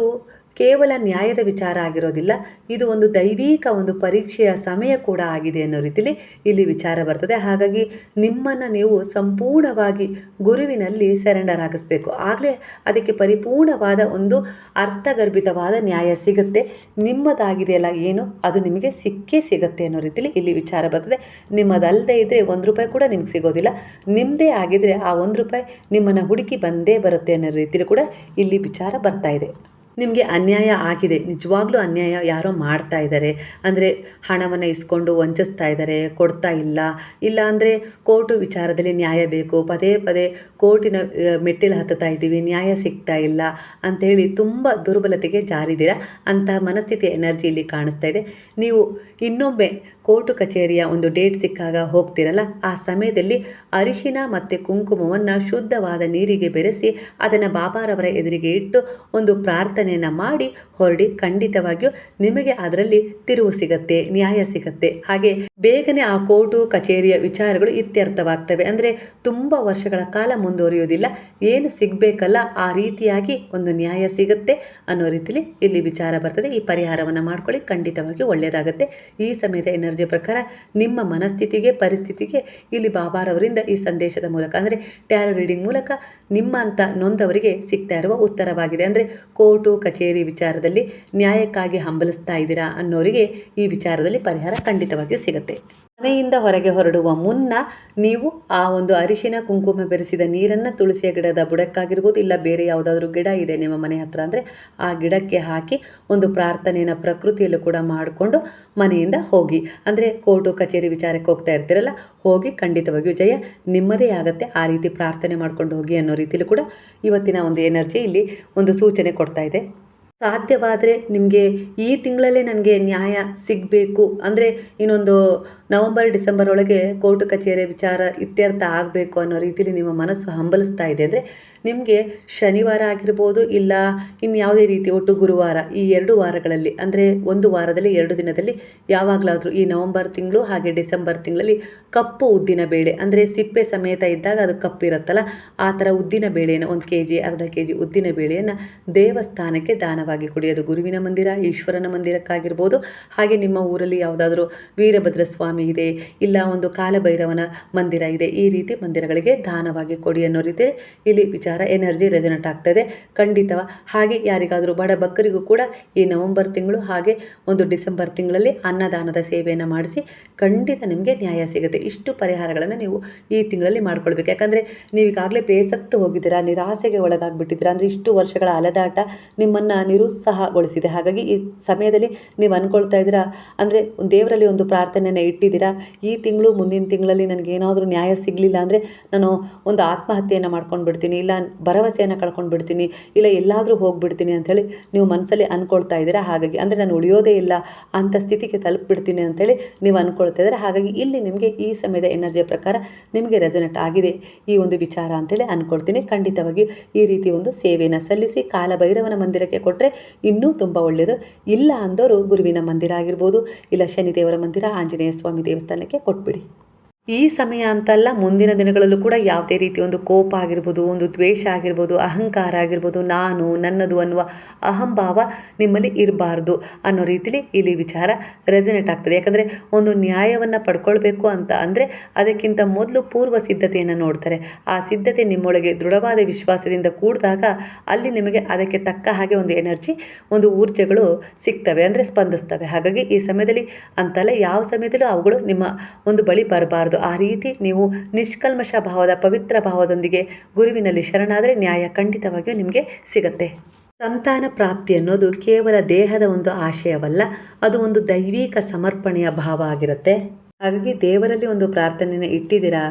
ಕೇವಲ ನ್ಯಾಯದ ವಿಚಾರ ಆಗಿರೋದಿಲ್ಲ, ಇದು ಒಂದು ದೈವಿಕ ಒಂದು ಪರೀಕ್ಷೆಯ ಸಮಯ ಕೂಡ ಆಗಿದೆ ಅನ್ನೋ ರೀತಿಯಲ್ಲಿ ಇಲ್ಲಿ ವಿಚಾರ ಬರ್ತದೆ. ಹಾಗಾಗಿ ನಿಮ್ಮನ್ನು ನೀವು ಸಂಪೂರ್ಣವಾಗಿ ಗುರುವಿನಲ್ಲಿ ಸರೆಂಡರ್ ಆಗಿಸ್ಬೇಕು. ಆಗಲೇ ಅದಕ್ಕೆ ಪರಿಪೂರ್ಣವಾದ ಒಂದು ಅರ್ಥಗರ್ಭಿತವಾದ ನ್ಯಾಯ ಸಿಗುತ್ತೆ. ನಿಮ್ಮದಾಗಿದೆಯಲ್ಲ ಏನು, ಅದು ನಿಮಗೆ ಸಿಕ್ಕೇ ಸಿಗುತ್ತೆ ಅನ್ನೋ ರೀತಿಯಲ್ಲಿ ಇಲ್ಲಿ ವಿಚಾರ ಬರ್ತದೆ. ನಿಮ್ಮದಲ್ಲದೆ ಇದ್ದರೆ ಒಂದು ರೂಪಾಯಿ ಕೂಡ ನಿಮ್ಗೆ ಸಿಗೋದಿಲ್ಲ. ನಿಮ್ಮದೇ ಆಗಿದ್ದರೆ ಆ ಒಂದು ರೂಪಾಯಿ ನಿಮ್ಮನ್ನು ಹುಡುಕಿ ಬಂದೇ ಬರುತ್ತೆ ಅನ್ನೋ ರೀತಿಯಲ್ಲಿ ಕೂಡ ಇಲ್ಲಿ ವಿಚಾರ ಬರ್ತಾ ಇದೆ. ನಿಮಗೆ ಅನ್ಯಾಯ ಆಗಿದೆ. ನಿಜವಾಗ್ಲೂ ಅನ್ಯಾಯ ಯಾರೋ ಮಾಡ್ತಾ ಇದ್ದಾರೆ. ಅಂದರೆ ಹಣವನ್ನು ಇಸ್ಕೊಂಡು ವಂಚಿಸ್ತಾ ಇದ್ದಾರೆ, ಕೊಡ್ತಾ ಇಲ್ಲ. ಇಲ್ಲ ಅಂದರೆ ಕೋರ್ಟು ವಿಚಾರದಲ್ಲಿ ನ್ಯಾಯ ಬೇಕು. ಪದೇ ಪದೇ ಕೋರ್ಟಿನ ಮೆಟ್ಟಿಲು ಹತ್ತುತ್ತಾ ಇದ್ದೀವಿ, ನ್ಯಾಯ ಸಿಗ್ತಾ ಇಲ್ಲ ಅಂಥೇಳಿ ತುಂಬ ದುರ್ಬಲತೆಗೆ ಜಾರಿದ್ದೀರಾ? ಅಂತಹ ಮನಸ್ಥಿತಿ, ಎನರ್ಜಿ ಇಲ್ಲಿ ಕಾಣಿಸ್ತಾ ಇದೆ. ನೀವು ಇನ್ನೊಮ್ಮೆ ಕೋರ್ಟು ಕಚೇರಿಯ ಒಂದು ಡೇಟ್ ಸಿಕ್ಕಾಗ ಹೋಗ್ತಿರಲ್ಲ, ಆ ಸಮಯದಲ್ಲಿ ಅರಿಶಿನ ಮತ್ತು ಕುಂಕುಮವನ್ನು ಶುದ್ಧವಾದ ನೀರಿಗೆ ಬೆರೆಸಿ ಅದನ್ನು ಬಾಬಾರವರ ಎದುರಿಗೆ ಇಟ್ಟು ಒಂದು ಪ್ರಾರ್ಥನೆಯನ್ನು ಮಾಡಿ ಹೊರಡಿ ಖಂಡಿತವಾಗಿಯೂ ನಿಮಗೆ ಅದರಲ್ಲಿ ತಿರುವು ಸಿಗತ್ತೆ, ನ್ಯಾಯ ಸಿಗತ್ತೆ. ಹಾಗೆ ಬೇಗನೆ ಆ ಕೋರ್ಟು ಕಚೇರಿಯ ವಿಚಾರಗಳು ಇತ್ಯರ್ಥವಾಗ್ತವೆ. ಅಂದರೆ ತುಂಬ ವರ್ಷಗಳ ಕಾಲ ಮುಂದುವರಿಯೋದಿಲ್ಲ ಏನು ಸಿಗಬೇಕಲ್ಲ, ಆ ರೀತಿಯಾಗಿ ಒಂದು ನ್ಯಾಯ ಸಿಗುತ್ತೆ ಅನ್ನೋ ರೀತಿಲಿ ಇಲ್ಲಿ ವಿಚಾರ ಬರ್ತದೆ. ಈ ಪರಿಹಾರವನ್ನು ಮಾಡ್ಕೊಳ್ಳಿ ಖಂಡಿತವಾಗಿ ಒಳ್ಳೆಯದಾಗುತ್ತೆ ಈ ಸಮಯದ ಎನರ್ಜಿ ಪ್ರಕಾರ ನಿಮ್ಮ ಮನಸ್ಥಿತಿಗೆ, ಪರಿಸ್ಥಿತಿಗೆ ಇಲ್ಲಿ ಬಾಬಾರವರಿಂದ ಈ ಸಂದೇಶದ ಮೂಲಕ, ಅಂದರೆ ಟ್ಯಾರೋ ರೀಡಿಂಗ್ ಮೂಲಕ ನಿಮ್ಮ ಅಂತ ನೊಂದವರಿಗೆ ಸಿಗ್ತಾ ಇರುವ ಉತ್ತರವಾಗಿದೆ. ಅಂದರೆ ಕೋರ್ಟು, ಕಚೇರಿ ವಿಚಾರದಲ್ಲಿ ನ್ಯಾಯಕ್ಕಾಗಿ ಹಂಬಲಿಸ್ತಾ ಇದ್ದೀರಾ ಅನ್ನೋರಿಗೆ ಈ ವಿಚಾರದಲ್ಲಿ ಪರಿಹಾರ ಖಂಡಿತವಾಗಿಯೂ ಸಿಗುತ್ತೆ. ಮನೆಯಿಂದ ಹೊರಗೆ ಹೊರಡುವ ಮುನ್ನ ನೀವು ಆ ಒಂದು ಅರಿಶಿನ, ಕುಂಕುಮ ಬೆರೆಸಿದ ನೀರನ್ನು ತುಳಸಿಯ ಗಿಡದ ಬುಡಕ್ಕಾಗಿರ್ಬೋದು, ಇಲ್ಲ ಬೇರೆ ಯಾವುದಾದ್ರೂ ಗಿಡ ಇದೆ ನಿಮ್ಮ ಮನೆ ಹತ್ರ ಅಂದರೆ ಆ ಗಿಡಕ್ಕೆ ಹಾಕಿ ಒಂದು ಪ್ರಾರ್ಥನೆಯನ್ನು ಪ್ರಕೃತಿಯಲ್ಲೂ ಕೂಡ ಮಾಡಿಕೊಂಡು ಮನೆಯಿಂದ ಹೋಗಿ. ಅಂದರೆ ಕೋರ್ಟು, ಕಚೇರಿ ವಿಚಾರಕ್ಕೆ ಹೋಗ್ತಾ ಇರ್ತೀರಲ್ಲ, ಹೋಗಿ ಖಂಡಿತವಾಗಿಯೂ ಜಯ ನಿಮ್ಮದೇ ಆಗುತ್ತೆ, ಆ ರೀತಿ ಪ್ರಾರ್ಥನೆ ಮಾಡ್ಕೊಂಡು ಹೋಗಿ ಅನ್ನೋ ರೀತಿಯಲ್ಲೂ ಕೂಡ ಇವತ್ತಿನ ಒಂದು ಎನರ್ಜಿ ಇಲ್ಲಿ ಒಂದು ಸೂಚನೆ ಕೊಡ್ತಾ ಇದೆ. ಸಾಧ್ಯವಾದರೆ ನಿಮಗೆ ಈ ತಿಂಗಳಲ್ಲೇ ನನಗೆ ನ್ಯಾಯ ಸಿಗಬೇಕು. ಅಂದರೆ ಇನ್ನೊಂದು ನವಂಬರ್, ಡಿಸೆಂಬರ್ ಒಳಗೆ ಕೋರ್ಟು ಕಚೇರಿ ವಿಚಾರ ಇತ್ಯರ್ಥ ಆಗಬೇಕು ಅನ್ನೋ ರೀತಿಯಲ್ಲಿ ನಿಮ್ಮ ಮನಸ್ಸು ಹಂಬಲಿಸ್ತಾ ಇದೆ ಅಂದರೆ ನಿಮಗೆ ಶನಿವಾರ ಆಗಿರ್ಬೋದು ಇಲ್ಲ ಇನ್ಯಾವುದೇ ರೀತಿ ಒಟ್ಟು ಗುರುವಾರ, ಈ ಎರಡು ವಾರಗಳಲ್ಲಿ, ಅಂದರೆ ಒಂದು ವಾರದಲ್ಲಿ, ಎರಡು ದಿನದಲ್ಲಿ ಯಾವಾಗಲಾದರೂ ಈ ನವಂಬರ್ ತಿಂಗಳು ಹಾಗೆ ಡಿಸೆಂಬರ್ ತಿಂಗಳಲ್ಲಿ ಕಪ್ಪು ಉದ್ದಿನ ಬೇಳೆ, ಅಂದರೆ ಸಿಪ್ಪೆ ಸಮೇತ ಇದ್ದಾಗ ಅದು ಕಪ್ಪಿರುತ್ತಲ್ಲ ಆ ಥರ ಉದ್ದಿನ ಬೇಳೆಯನ್ನು ಒಂದು ಕೆ ಜಿ ಅರ್ಧ ಕೆ ಜಿ ಉದ್ದಿನ ಬೇಳೆಯನ್ನು ದೇವಸ್ಥಾನಕ್ಕೆ ದಾನವಾಗಿ ಕೊಡಿಯೋದು. ಗುರುವಿನ ಮಂದಿರ, ಈಶ್ವರನ ಮಂದಿರಕ್ಕಾಗಿರ್ಬೋದು. ಹಾಗೆ ನಿಮ್ಮ ಊರಲ್ಲಿ ಯಾವುದಾದ್ರೂ ವೀರಭದ್ರ ಸ್ವಾಮಿ ಇದೆ, ಇಲ್ಲ ಒಂದು ಕಾಲಭೈರವನ ಮಂದಿರ ಇದೆ, ಈ ರೀತಿ ಮಂದಿರಗಳಿಗೆ ದಾನವಾಗಿ ಕೊಡಿ ಅನ್ನೋ ರೀತಿ ಇಲ್ಲಿ ವಿಚಾರ, ಎನರ್ಜಿ ರೆಸನೆಟ್ ಆಗ್ತದೆ. ಖಂಡಿತ ಹಾಗೆ ಯಾರಿಗಾದರೂ ಬಡ ಭಕ್ತರಿಗೂ ಕೂಡ ಈ ನವಂಬರ್ ತಿಂಗಳು ಹಾಗೆ ಒಂದು ಡಿಸೆಂಬರ್ ತಿಂಗಳಲ್ಲಿ ಅನ್ನದಾನದ ಸೇವೆಯನ್ನು ಮಾಡಿಸಿ ಖಂಡಿತ ನಿಮಗೆ ನ್ಯಾಯ ಸಿಗುತ್ತೆ. ಇಷ್ಟು ಪರಿಹಾರಗಳನ್ನು ನೀವು ಈ ತಿಂಗಳಲ್ಲಿ ಮಾಡ್ಕೊಳ್ಬೇಕು. ಯಾಕಂದರೆ ನೀವು ಈಗಾಗಲೇ ಬೇಸತ್ತು ಹೋಗಿದ್ದೀರಾ, ನಿರಾಸೆಗೆ ಒಳಗಾಗ್ಬಿಟ್ಟಿದ್ದೀರಾ, ಅಂದರೆ ಇಷ್ಟು ವರ್ಷಗಳ ಅಲೆದಾಟ ನಿಮ್ಮನ್ನು ನಿರುತ್ಸಾಹಗೊಳಿಸಿದೆ ಹಾಗಾಗಿ ಈ ಸಮಯದಲ್ಲಿ ನೀವು ಅಂದ್ಕೊಳ್ತಾ ಇದ್ದೀರಾ? ಅಂದರೆ ದೇವರಲ್ಲಿ ಒಂದು ಪ್ರಾರ್ಥನೆಯನ್ನು ಇಟ್ಟಿದ್ದೀರಾ? ಈ ತಿಂಗಳು, ಮುಂದಿನ ತಿಂಗಳಲ್ಲಿ ನನಗೇನಾದರೂ ನ್ಯಾಯ ಸಿಗಲಿಲ್ಲ ಅಂದರೆ ನಾನು ಒಂದು ಆತ್ಮಹತ್ಯೆಯನ್ನು ಮಾಡ್ಕೊಂಡು ಬಿಡ್ತೀನಿ, ಇಲ್ಲ ಭರವಸೆಯನ್ನು ಕಳ್ಕೊಂಡು ಬಿಡ್ತೀನಿ, ಇಲ್ಲ ಎಲ್ಲಾದರೂ ಹೋಗಿಬಿಡ್ತೀನಿ ಅಂಥೇಳಿ ನೀವು ಮನಸ್ಸಲ್ಲಿ ಅಂದ್ಕೊಳ್ತಾ ಇದ್ದೀರಾ? ಹಾಗಾಗಿ ಅಂದರೆ ನಾನು ಉಳಿಯೋದೇ ಇಲ್ಲ, ಅಂಥ ಸ್ಥಿತಿಗೆ ತಲುಪಿಬಿಡ್ತೀನಿ ಅಂಥೇಳಿ ನೀವು ಅಂದ್ಕೊಳ್ತಾ ಇದ್ದೀರಾ? ಹಾಗಾಗಿ ಇಲ್ಲಿ ನಿಮಗೆ ಈ ಸಮಯದ ಎನರ್ಜಿಯ ಪ್ರಕಾರ ನಿಮಗೆ ರೆಸನೆಟ್ ಆಗಿದೆ ಈ ಒಂದು ವಿಚಾರ ಅಂತೇಳಿ ಅಂದ್ಕೊಳ್ತೀನಿ ಖಂಡಿತವಾಗಿಯೂ ಈ ರೀತಿ ಒಂದು ಸೇವೆಯನ್ನು ಸಲ್ಲಿಸಿ, ಕಾಲಭೈರವನ ಮಂದಿರಕ್ಕೆ ಕೊಟ್ಟರೆ ಇನ್ನೂ ತುಂಬ ಒಳ್ಳೆಯದು ಇಲ್ಲ ಅಂದವರು ಗುರುವಿನ ಮಂದಿರ ಆಗಿರ್ಬೋದು, ಇಲ್ಲ ಶನಿದೇವರ ಮಂದಿರ, ಆಂಜನೇಯ ಸ್ವಾಮಿ ದೇವಸ್ಥಾನಕ್ಕೆ ಕೊಟ್ಬಿಡಿ. ಈ ಸಮಯ ಅಂತಲ್ಲ, ಮುಂದಿನ ದಿನಗಳಲ್ಲೂ ಕೂಡ ಯಾವುದೇ ರೀತಿ ಒಂದು ಕೋಪ ಆಗಿರ್ಬೋದು, ಒಂದು ದ್ವೇಷ ಆಗಿರ್ಬೋದು, ಅಹಂಕಾರ ಆಗಿರ್ಬೋದು, ನಾನು ನನ್ನದು ಅನ್ನುವ ಅಹಂಭಾವ ನಿಮ್ಮಲ್ಲಿ ಇರಬಾರ್ದು ಅನ್ನೋ ರೀತಿಲಿ ಇಲ್ಲಿ ವಿಚಾರ ರೆಸನೇಟ್ ಆಗ್ತದೆ. ಯಾಕಂದರೆ ಒಂದು ನ್ಯಾಯವನ್ನು ಪಡ್ಕೊಳ್ಬೇಕು ಅಂತ ಅಂದರೆ ಅದಕ್ಕಿಂತ ಮೊದಲು ಪೂರ್ವ ಸಿದ್ಧತೆಯನ್ನು ನೋಡ್ತಾರೆ. ಆ ಸಿದ್ಧತೆ ನಿಮ್ಮೊಳಗೆ ದೃಢವಾದ ವಿಶ್ವಾಸದಿಂದ ಕೂಡಿದಾಗ ಅಲ್ಲಿ ನಿಮಗೆ ಅದಕ್ಕೆ ತಕ್ಕ ಹಾಗೆ ಒಂದು ಎನರ್ಜಿ, ಒಂದು ಊರ್ಜೆಗಳು ಸಿಗ್ತವೆ ಅಂದರೆ ಸ್ಪಂದಿಸ್ತವೆ. ಹಾಗಾಗಿ ಈ ಸಮಯದಲ್ಲಿ ಅಂತಲ್ಲ, ಯಾವ ಸಮಯದಲ್ಲೂ ಅವುಗಳು ನಿಮ್ಮ ಒಂದು ಬಳಿ ಬರಬಾರ್ದು. ಆ ರೀತಿ ನೀವು ನಿಷ್ಕಲ್ಮಶ ಭಾವದ, ಪವಿತ್ರ ಭಾವದೊಂದಿಗೆ ಗುರುವಿನಲ್ಲಿ ಶರಣಾದರೆ ನ್ಯಾಯ ಖಂಡಿತವಾಗಿಯೂ ನಿಮಗೆ ಸಿಗತ್ತೆ. ಸಂತಾನ ಪ್ರಾಪ್ತಿ ಅನ್ನೋದು ಕೇವಲ ದೇಹದ ಒಂದು ಆಶಯವಲ್ಲ, ಅದು ಒಂದು ದೈವಿಕ ಸಮರ್ಪಣೆಯ ಭಾವ ಆಗಿರುತ್ತೆ. ಹಾಗಾಗಿ ದೇವರಲ್ಲಿ ಒಂದು ಪ್ರಾರ್ಥನೆಯನ್ನು ಇಟ್ಟಿದ್ದೀರಾ?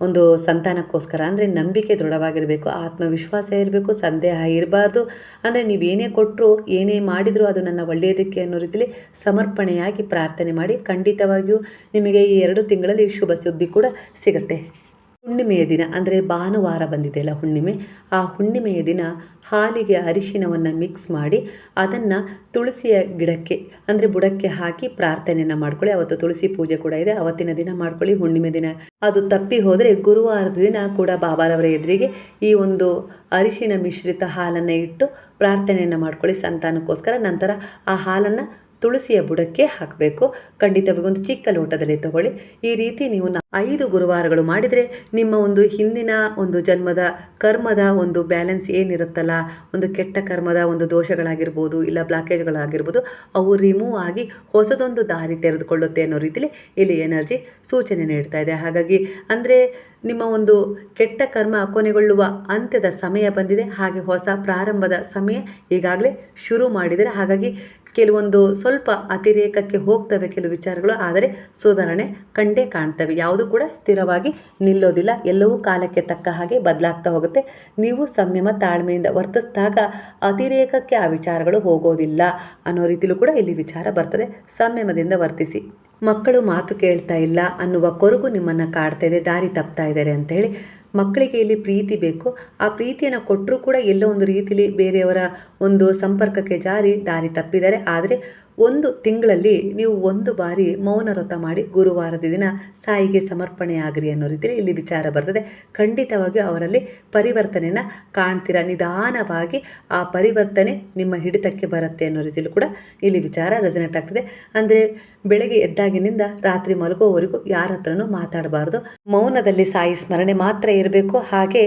ಒಂದು ಸಂತಾನಕ್ಕೋಸ್ಕರ, ಅಂದರೆ ನಂಬಿಕೆ ದೃಢವಾಗಿರಬೇಕು, ಆತ್ಮವಿಶ್ವಾಸ ಇರಬೇಕು, ಸಂದೇಹ ಇರಬಾರ್ದು, ಅಂದರೆ ನೀವೇನೇ ಕೊಟ್ಟರು ಏನೇ ಮಾಡಿದರೂ ಅದು ನನ್ನ ಒಳ್ಳೆಯದಕ್ಕೆ ಅನ್ನೋ ರೀತಿಯಲ್ಲಿ ಸಮರ್ಪಣೆಯಾಗಿ ಪ್ರಾರ್ಥನೆ ಮಾಡಿ ಖಂಡಿತವಾಗಿಯೂ ನಿಮಗೆ ಈ ಎರಡು ತಿಂಗಳಲ್ಲಿ ಶುಭ ಸುದ್ದಿ ಕೂಡ ಸಿಗುತ್ತೆ. ಹುಣ್ಣಿಮೆಯ ದಿನ ಅಂದರೆ ಭಾನುವಾರ ಬಂದಿದೆಯಲ್ಲ ಹುಣ್ಣಿಮೆ. ಆ ಹುಣ್ಣಿಮೆಯ ದಿನ ಹಾಲಿಗೆ ಅರಿಶಿನವನ್ನು ಮಿಕ್ಸ್ ಮಾಡಿ ಅದನ್ನು ತುಳಸಿಯ ಗಿಡಕ್ಕೆ ಅಂದರೆ ಬುಡಕ್ಕೆ ಹಾಕಿ ಪ್ರಾರ್ಥನೆಯನ್ನು ಮಾಡ್ಕೊಳ್ಳಿ. ಅವತ್ತು ತುಳಸಿ ಪೂಜೆ ಕೂಡ ಇದೆ. ಅವತ್ತಿನ ದಿನ ಮಾಡ್ಕೊಳ್ಳಿ. ಹುಣ್ಣಿಮೆ ದಿನ ಅದು ತಪ್ಪಿ ಹೋದರೆ ಗುರುವಾರದ ದಿನ ಕೂಡ ಬಾಬಾರವರ ಎದುರಿಗೆ ಈ ಒಂದು ಅರಿಶಿನ ಮಿಶ್ರಿತ ಹಾಲನ್ನು ಇಟ್ಟು ಪ್ರಾರ್ಥನೆಯನ್ನು ಮಾಡ್ಕೊಳ್ಳಿ. ಸಂತಾನಕ್ಕೋಸ್ಕರ ನಂತರ ಆ ಹಾಲನ್ನು ತುಳಸಿಯ ಬುಡಕ್ಕೆ ಹಾಕಬೇಕು. ಖಂಡಿತವಾಗಿ ಒಂದು ಚಿಕ್ಕ ಲೋಟದಲ್ಲಿ ತಗೊಳ್ಳಿ. ಈ ರೀತಿ ನೀವು ಐದು ಗುರುವಾರಗಳು ಮಾಡಿದರೆ ನಿಮ್ಮ ಒಂದು ಹಿಂದಿನ ಒಂದು ಜನ್ಮದ ಕರ್ಮದ ಒಂದು ಬ್ಯಾಲೆನ್ಸ್ ಏನಿರುತ್ತಲ್ಲ, ಒಂದು ಕೆಟ್ಟ ಕರ್ಮದ ಒಂದು ದೋಷಗಳಾಗಿರ್ಬೋದು ಇಲ್ಲ ಬ್ಲಾಕೇಜ್ಗಳಾಗಿರ್ಬೋದು, ಅವು ರಿಮೂವ್ ಆಗಿ ಹೊಸದೊಂದು ದಾರಿ ತೆರೆದುಕೊಳ್ಳುತ್ತೆ ಅನ್ನೋ ರೀತಿಲಿ ಇಲ್ಲಿ ಎನರ್ಜಿ ಸೂಚನೆ ನೀಡ್ತಾ ಇದೆ. ಹಾಗಾಗಿ ಅಂದರೆ ನಿಮ್ಮ ಒಂದು ಕೆಟ್ಟ ಕರ್ಮ ಕೊನೆಗೊಳ್ಳುವ ಅಂತ್ಯದ ಸಮಯ ಬಂದಿದೆ. ಹಾಗೆ ಹೊಸ ಪ್ರಾರಂಭದ ಸಮಯ ಈಗಾಗಲೇ ಶುರು ಮಾಡಿದರೆ ಹಾಗಾಗಿ ಕೆಲವೊಂದು ಸ್ವಲ್ಪ ಅತಿರೇಕಕ್ಕೆ ಹೋಗ್ತವೆ ಕೆಲವು ವಿಚಾರಗಳು, ಆದರೆ ಸುಧಾರಣೆ ಕಂಡೇ ಕಾಣ್ತವೆ. ಯಾವುದು ಕೂಡ ಸ್ಥಿರವಾಗಿ ನಿಲ್ಲೋದಿಲ್ಲ. ಎಲ್ಲವೂ ಕಾಲಕ್ಕೆ ತಕ್ಕ ಹಾಗೆ ಬದಲಾಗ್ತಾ ಹೋಗುತ್ತೆ. ನೀವು ಸಂಯಮ, ತಾಳ್ಮೆಯಿಂದ ವರ್ತಿಸಿದಾಗ ಅತಿರೇಕಕ್ಕೆ ಆ ವಿಚಾರಗಳು ಹೋಗೋದಿಲ್ಲ ಅನ್ನೋ ರೀತಿಲೂ ಕೂಡ ಇಲ್ಲಿ ವಿಚಾರ ಬರ್ತದೆ. ಸಂಯಮದಿಂದ ವರ್ತಿಸಿ. ಮಕ್ಕಳು ಮಾತು ಕೇಳ್ತಾ ಇಲ್ಲ ಅನ್ನುವ ಕೊರಗು ನಿಮ್ಮನ್ನು ಕಾಡ್ತಾ ಇದೆ, ದಾರಿ ತಪ್ತಾ ಇದ್ದಾರೆ ಅಂತ ಹೇಳಿ ಮಕ್ಕಳಿಗೆ ಇಲ್ಲಿ ಪ್ರೀತಿ ಬೇಕು. ಆ ಪ್ರೀತಿಯನ್ನು ಕೊಟ್ಟರೂ ಕೂಡ ಎಲ್ಲೋ ಒಂದು ರೀತಿಲಿ ಬೇರೆಯವರ ಒಂದು ಸಂಪರ್ಕಕ್ಕೆ ಜಾರಿ, ದಾರಿ ತಪ್ಪಿದ್ದಾರೆ ಆದರೆ ಒಂದು ತಿಂಗಳಲ್ಲಿ ನೀವು ಒಂದು ಬಾರಿ ಮೌನ ವ್ರತ ಮಾಡಿ ಗುರುವಾರದ ದಿನ ಸಾಯಿಗೆ ಸಮರ್ಪಣೆ ಅನ್ನೋ ರೀತಿಯಲ್ಲಿ ಇಲ್ಲಿ ವಿಚಾರ ಬರ್ತದೆ. ಖಂಡಿತವಾಗಿಯೂ ಅವರಲ್ಲಿ ಪರಿವರ್ತನೆಯನ್ನು ಕಾಣ್ತೀರಾ? ನಿಧಾನವಾಗಿ ಆ ಪರಿವರ್ತನೆ ನಿಮ್ಮ ಹಿಡಿತಕ್ಕೆ ಬರುತ್ತೆ ಅನ್ನೋ ರೀತಿಯಲ್ಲಿ ಕೂಡ ಇಲ್ಲಿ ವಿಚಾರ ರೆಸನೆಟ್ ಆಗ್ತದೆ ಅಂದರೆ ಬೆಳಗ್ಗೆ ಎದ್ದಾಗಿನಿಂದ ರಾತ್ರಿ ಮಲಗುವವರೆಗೂ ಯಾರ ಹತ್ರನೂ ಮಾತಾಡಬಾರ್ದು. ಮೌನದಲ್ಲಿ ಸಾಯಿ ಸ್ಮರಣೆ ಮಾತ್ರ ಇರಬೇಕು. ಹಾಗೆ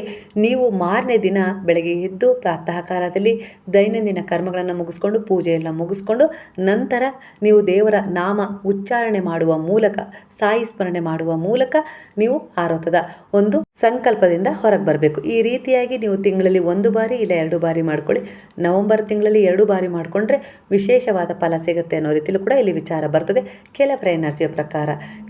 ನೀವು ಮಾರನೇ ದಿನ ಬೆಳಗ್ಗೆ ಎದ್ದು ಪ್ರಾತಃ ಕಾಲದಲ್ಲಿ ದೈನಂದಿನ ಕರ್ಮಗಳನ್ನು ಮುಗಿಸ್ಕೊಂಡು ಪೂಜೆಯೆಲ್ಲ ಮುಗಿಸ್ಕೊಂಡು, ನಂತರ ನೀವು ದೇವರ ನಾಮ ಉಚ್ಚಾರಣೆ ಮಾಡುವ ಮೂಲಕ, ಸಾಯಿ ಸ್ಮರಣೆ ಮಾಡುವ ಮೂಲಕ ನೀವು ಆರೋತದ ಒಂದು ಸಂಕಲ್ಪದಿಂದ ಹೊರಗೆ ಬರಬೇಕು. ಈ ರೀತಿಯಾಗಿ ನೀವು ತಿಂಗಳಲ್ಲಿ ಒಂದು ಬಾರಿ ಇಲ್ಲ ಎರಡು ಬಾರಿ ಮಾಡ್ಕೊಳ್ಳಿ. ನವೆಂಬರ್ ತಿಂಗಳಲ್ಲಿ ಎರಡು ಬಾರಿ ಮಾಡಿಕೊಂಡ್ರೆ ವಿಶೇಷವಾದ ಫಲ ಸಿಗುತ್ತೆ ಅನ್ನೋ ರೀತಿಯಲ್ಲೂ ಕೂಡ ಇಲ್ಲಿ ವಿಚಾರ ಬರ್ತದೆ. ಕೆಲವರ ಎನರ್ಜಿಯ ಪ್ರಕಾರ,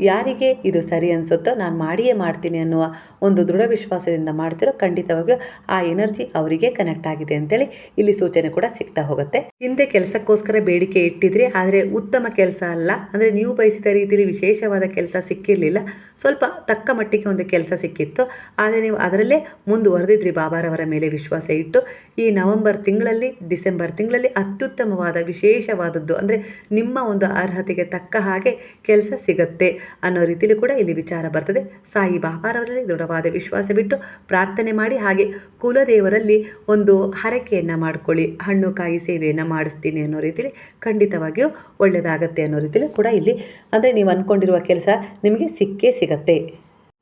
ಯಾರಿಗೆ ಇದು ಸರಿ ಅನಿಸುತ್ತೋ ನಾನು ಮಾಡಿಯೇ ಮಾಡ್ತೀನಿ ಅನ್ನುವ ಒಂದು ದೃಢ ವಿಶ್ವಾಸದಿಂದ ಮಾಡ್ತಿರೋ ಖಂಡಿತವಾಗಿಯೂ ಆ ಎನರ್ಜಿ ಅವರಿಗೆ ಕನೆಕ್ಟ್ ಆಗಿದೆ ಅಂತೇಳಿ ಇಲ್ಲಿ ಸೂಚನೆ ಕೂಡ ಸಿಗ್ತಾ ಹೋಗುತ್ತೆ. ಹಿಂದೆ ಕೆಲಸಕ್ಕೋಸ್ಕರ ಬೇಡಿಕೆ ಇಟ್ಟಿದ್ರಿ, ಆದರೆ ಉತ್ತಮ ಕೆಲಸ ಅಲ್ಲ. ಅಂದರೆ ನೀವು ಬಯಸಿದ ರೀತಿಯಲ್ಲಿ ವಿಶೇಷವಾದ ಕೆಲಸ ಸಿಕ್ಕಿರಲಿಲ್ಲ. ಸ್ವಲ್ಪ ತಕ್ಕ ಮಟ್ಟಿಗೆ ಒಂದು ಕೆಲಸ ಸಿಕ್ಕಿತ್ತು. ಆದರೆ ನೀವು ಅದರಲ್ಲೇ ಮುಂದುವರೆದಿದ್ರಿ ಬಾಬಾರವರ ಮೇಲೆ ವಿಶ್ವಾಸ ಇಟ್ಟು. ಈ ನವೆಂಬರ್ ತಿಂಗಳಲ್ಲಿ, ಡಿಸೆಂಬರ್ ತಿಂಗಳಲ್ಲಿ ಅತ್ಯುತ್ತಮವಾದ, ವಿಶೇಷವಾದದ್ದು ಅಂದರೆ ನಿಮ್ಮ ಒಂದು ಅರ್ಹತೆಗೆ ತಕ್ಕ ಹಾಗೆ ಕೆಲಸ ಸಿಗತ್ತೆ ಅನ್ನೋ ರೀತಿಯಲ್ಲಿ ಕೂಡ ಇಲ್ಲಿ ವಿಚಾರ ಬರ್ತದೆ. ಸಾಯಿ ಬಾಬಾರವರಲ್ಲಿ ದೃಢವಾದ ವಿಶ್ವಾಸ ಬಿಟ್ಟು ಪ್ರಾರ್ಥನೆ ಮಾಡಿ ಹಾಗೆ ಕುಲದೇವರಲ್ಲಿ ಒಂದು ಹರಕೆಯನ್ನು ಮಾಡ್ಕೊಳ್ಳಿ, ಹಣ್ಣು ಕಾಯಿ ಸೇವೆಯನ್ನು ಮಾಡಿಸ್ತೀನಿ ಅನ್ನೋ ರೀತಿಯಲ್ಲಿ ಖಂಡಿತವಾಗಿಯೂ ಒಳ್ಳೆಯದಾಗತ್ತೆ ಅನ್ನೋ ರೀತಿಯಲ್ಲಿ ಕೂಡ ಇಲ್ಲಿ ಅಂದರೆ ನೀವು ಅಂದ್ಕೊಂಡಿರುವ ಕೆಲಸ ನಿಮಗೆ ಸಿಕ್ಕೇ ಸಿಗತ್ತೆ.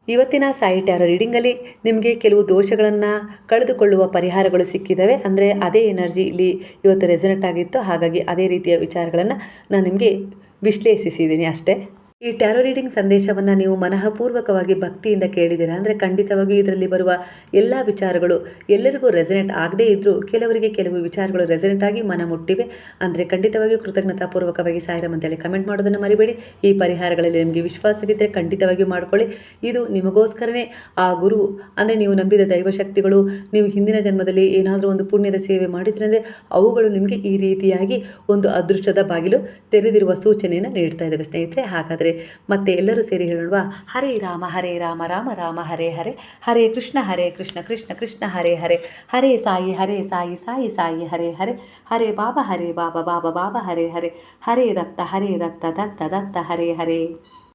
ಇವತ್ತಿನ ಸಾಯಿ ಟ್ಯಾರೋ ರೀಡಿಂಗಲ್ಲಿ ನಿಮಗೆ ಕೆಲವು ದೋಷಗಳನ್ನು ಕಳೆದುಕೊಳ್ಳುವ ಪರಿಹಾರಗಳು ಸಿಕ್ಕಿದ್ದಾವೆ ಅಂದರೆ ಅದೇ ಎನರ್ಜಿ ಇಲ್ಲಿ ಇವತ್ತು ರೆಸನೆಟ್ ಆಗಿತ್ತು. ಹಾಗಾಗಿ ಅದೇ ರೀತಿಯ ವಿಚಾರಗಳನ್ನು ನಾನು ನಿಮಗೆ ವಿಶ್ಲೇಷಿಸಿದ್ದೀನಿ ಅಷ್ಟೇ. ಈ ಟ್ಯಾರೋ ರೀಡಿಂಗ್ ಸಂದೇಶವನ್ನು ನೀವು ಮನಃಪೂರ್ವಕವಾಗಿ ಭಕ್ತಿಯಿಂದ ಕೇಳಿದ್ದೀರಾ? ಅಂದರೆ ಖಂಡಿತವಾಗಿಯೂ ಇದರಲ್ಲಿ ಬರುವ ಎಲ್ಲ ವಿಚಾರಗಳು ಎಲ್ಲರಿಗೂ ರೆಸನೆಟ್ ಆಗದೇ ಇದ್ದರೂ ಕೆಲವರಿಗೆ ಕೆಲವು ವಿಚಾರಗಳು ರೆಸನೆಟ್ ಆಗಿ ಮನ ಮುಟ್ಟಿವೆ. ಅಂದರೆ ಖಂಡಿತವಾಗಿಯೂ ಕೃತಜ್ಞತಾಪೂರ್ವಕವಾಗಿ ಸಾಯಿರಂ ಅಂತೇಳಿ ಕಮೆಂಟ್ ಮಾಡೋದನ್ನು ಮರಿಬೇಡಿ. ಈ ಪರಿಹಾರಗಳಲ್ಲಿ ನಿಮಗೆ ವಿಶ್ವಾಸವಿದ್ದರೆ ಖಂಡಿತವಾಗಿಯೂ ಮಾಡಿಕೊಳ್ಳಿ. ಇದು ನಿಮಗೋಸ್ಕರನೇ. ಆ ಗುರು ಅಂದರೆ ನೀವು ನಂಬಿದ ದೈವಶಕ್ತಿಗಳು ನೀವು ಹಿಂದಿನ ಜನ್ಮದಲ್ಲಿ ಏನಾದರೂ ಒಂದು ಪುಣ್ಯದ ಸೇವೆ ಮಾಡಿದ್ರೆ ಅವುಗಳು ನಿಮಗೆ ಈ ರೀತಿಯಾಗಿ ಒಂದು ಅದೃಷ್ಟದ ಬಾಗಿಲು ತೆರೆದಿರುವ ಸೂಚನೆಯನ್ನು ನೀಡ್ತಾ ಇದ್ದಾವೆ ಸ್ನೇಹಿತರೆ. ಹಾಗಾದರೆ ಮತ್ತೆ ಎಲ್ಲರೂ ಸೇರಿ ಹೇಳುವ ಹರೇ ರಾಮ ಹರೇ ರಾಮ ರಾಮ ರಾಮ, ಹರೇ ಹರೇ ಹರೇ ಕೃಷ್ಣ ಹರೇ ಕೃಷ್ಣ ಕೃಷ್ಣ ಕೃಷ್ಣ, ಹರೇ ಹರೇ ಹರೇ ಸಾಯಿ ಹರೇ ಸಾಯಿ ಸಾಯಿ ಸಾಯಿ, ಹರೇ ಹರೇ ಹರೇ ಬಾಬಾ ಹರೇ ಬಾಬಾ ಬಾಬಾ ಬಾಬಾ, ಹರೇ ಹರೇ ಹರೇ ದತ್ತ ಹರೇ ದತ್ತ ದತ್ತ ದತ್ತ, ಹರೇ ಹರೇ.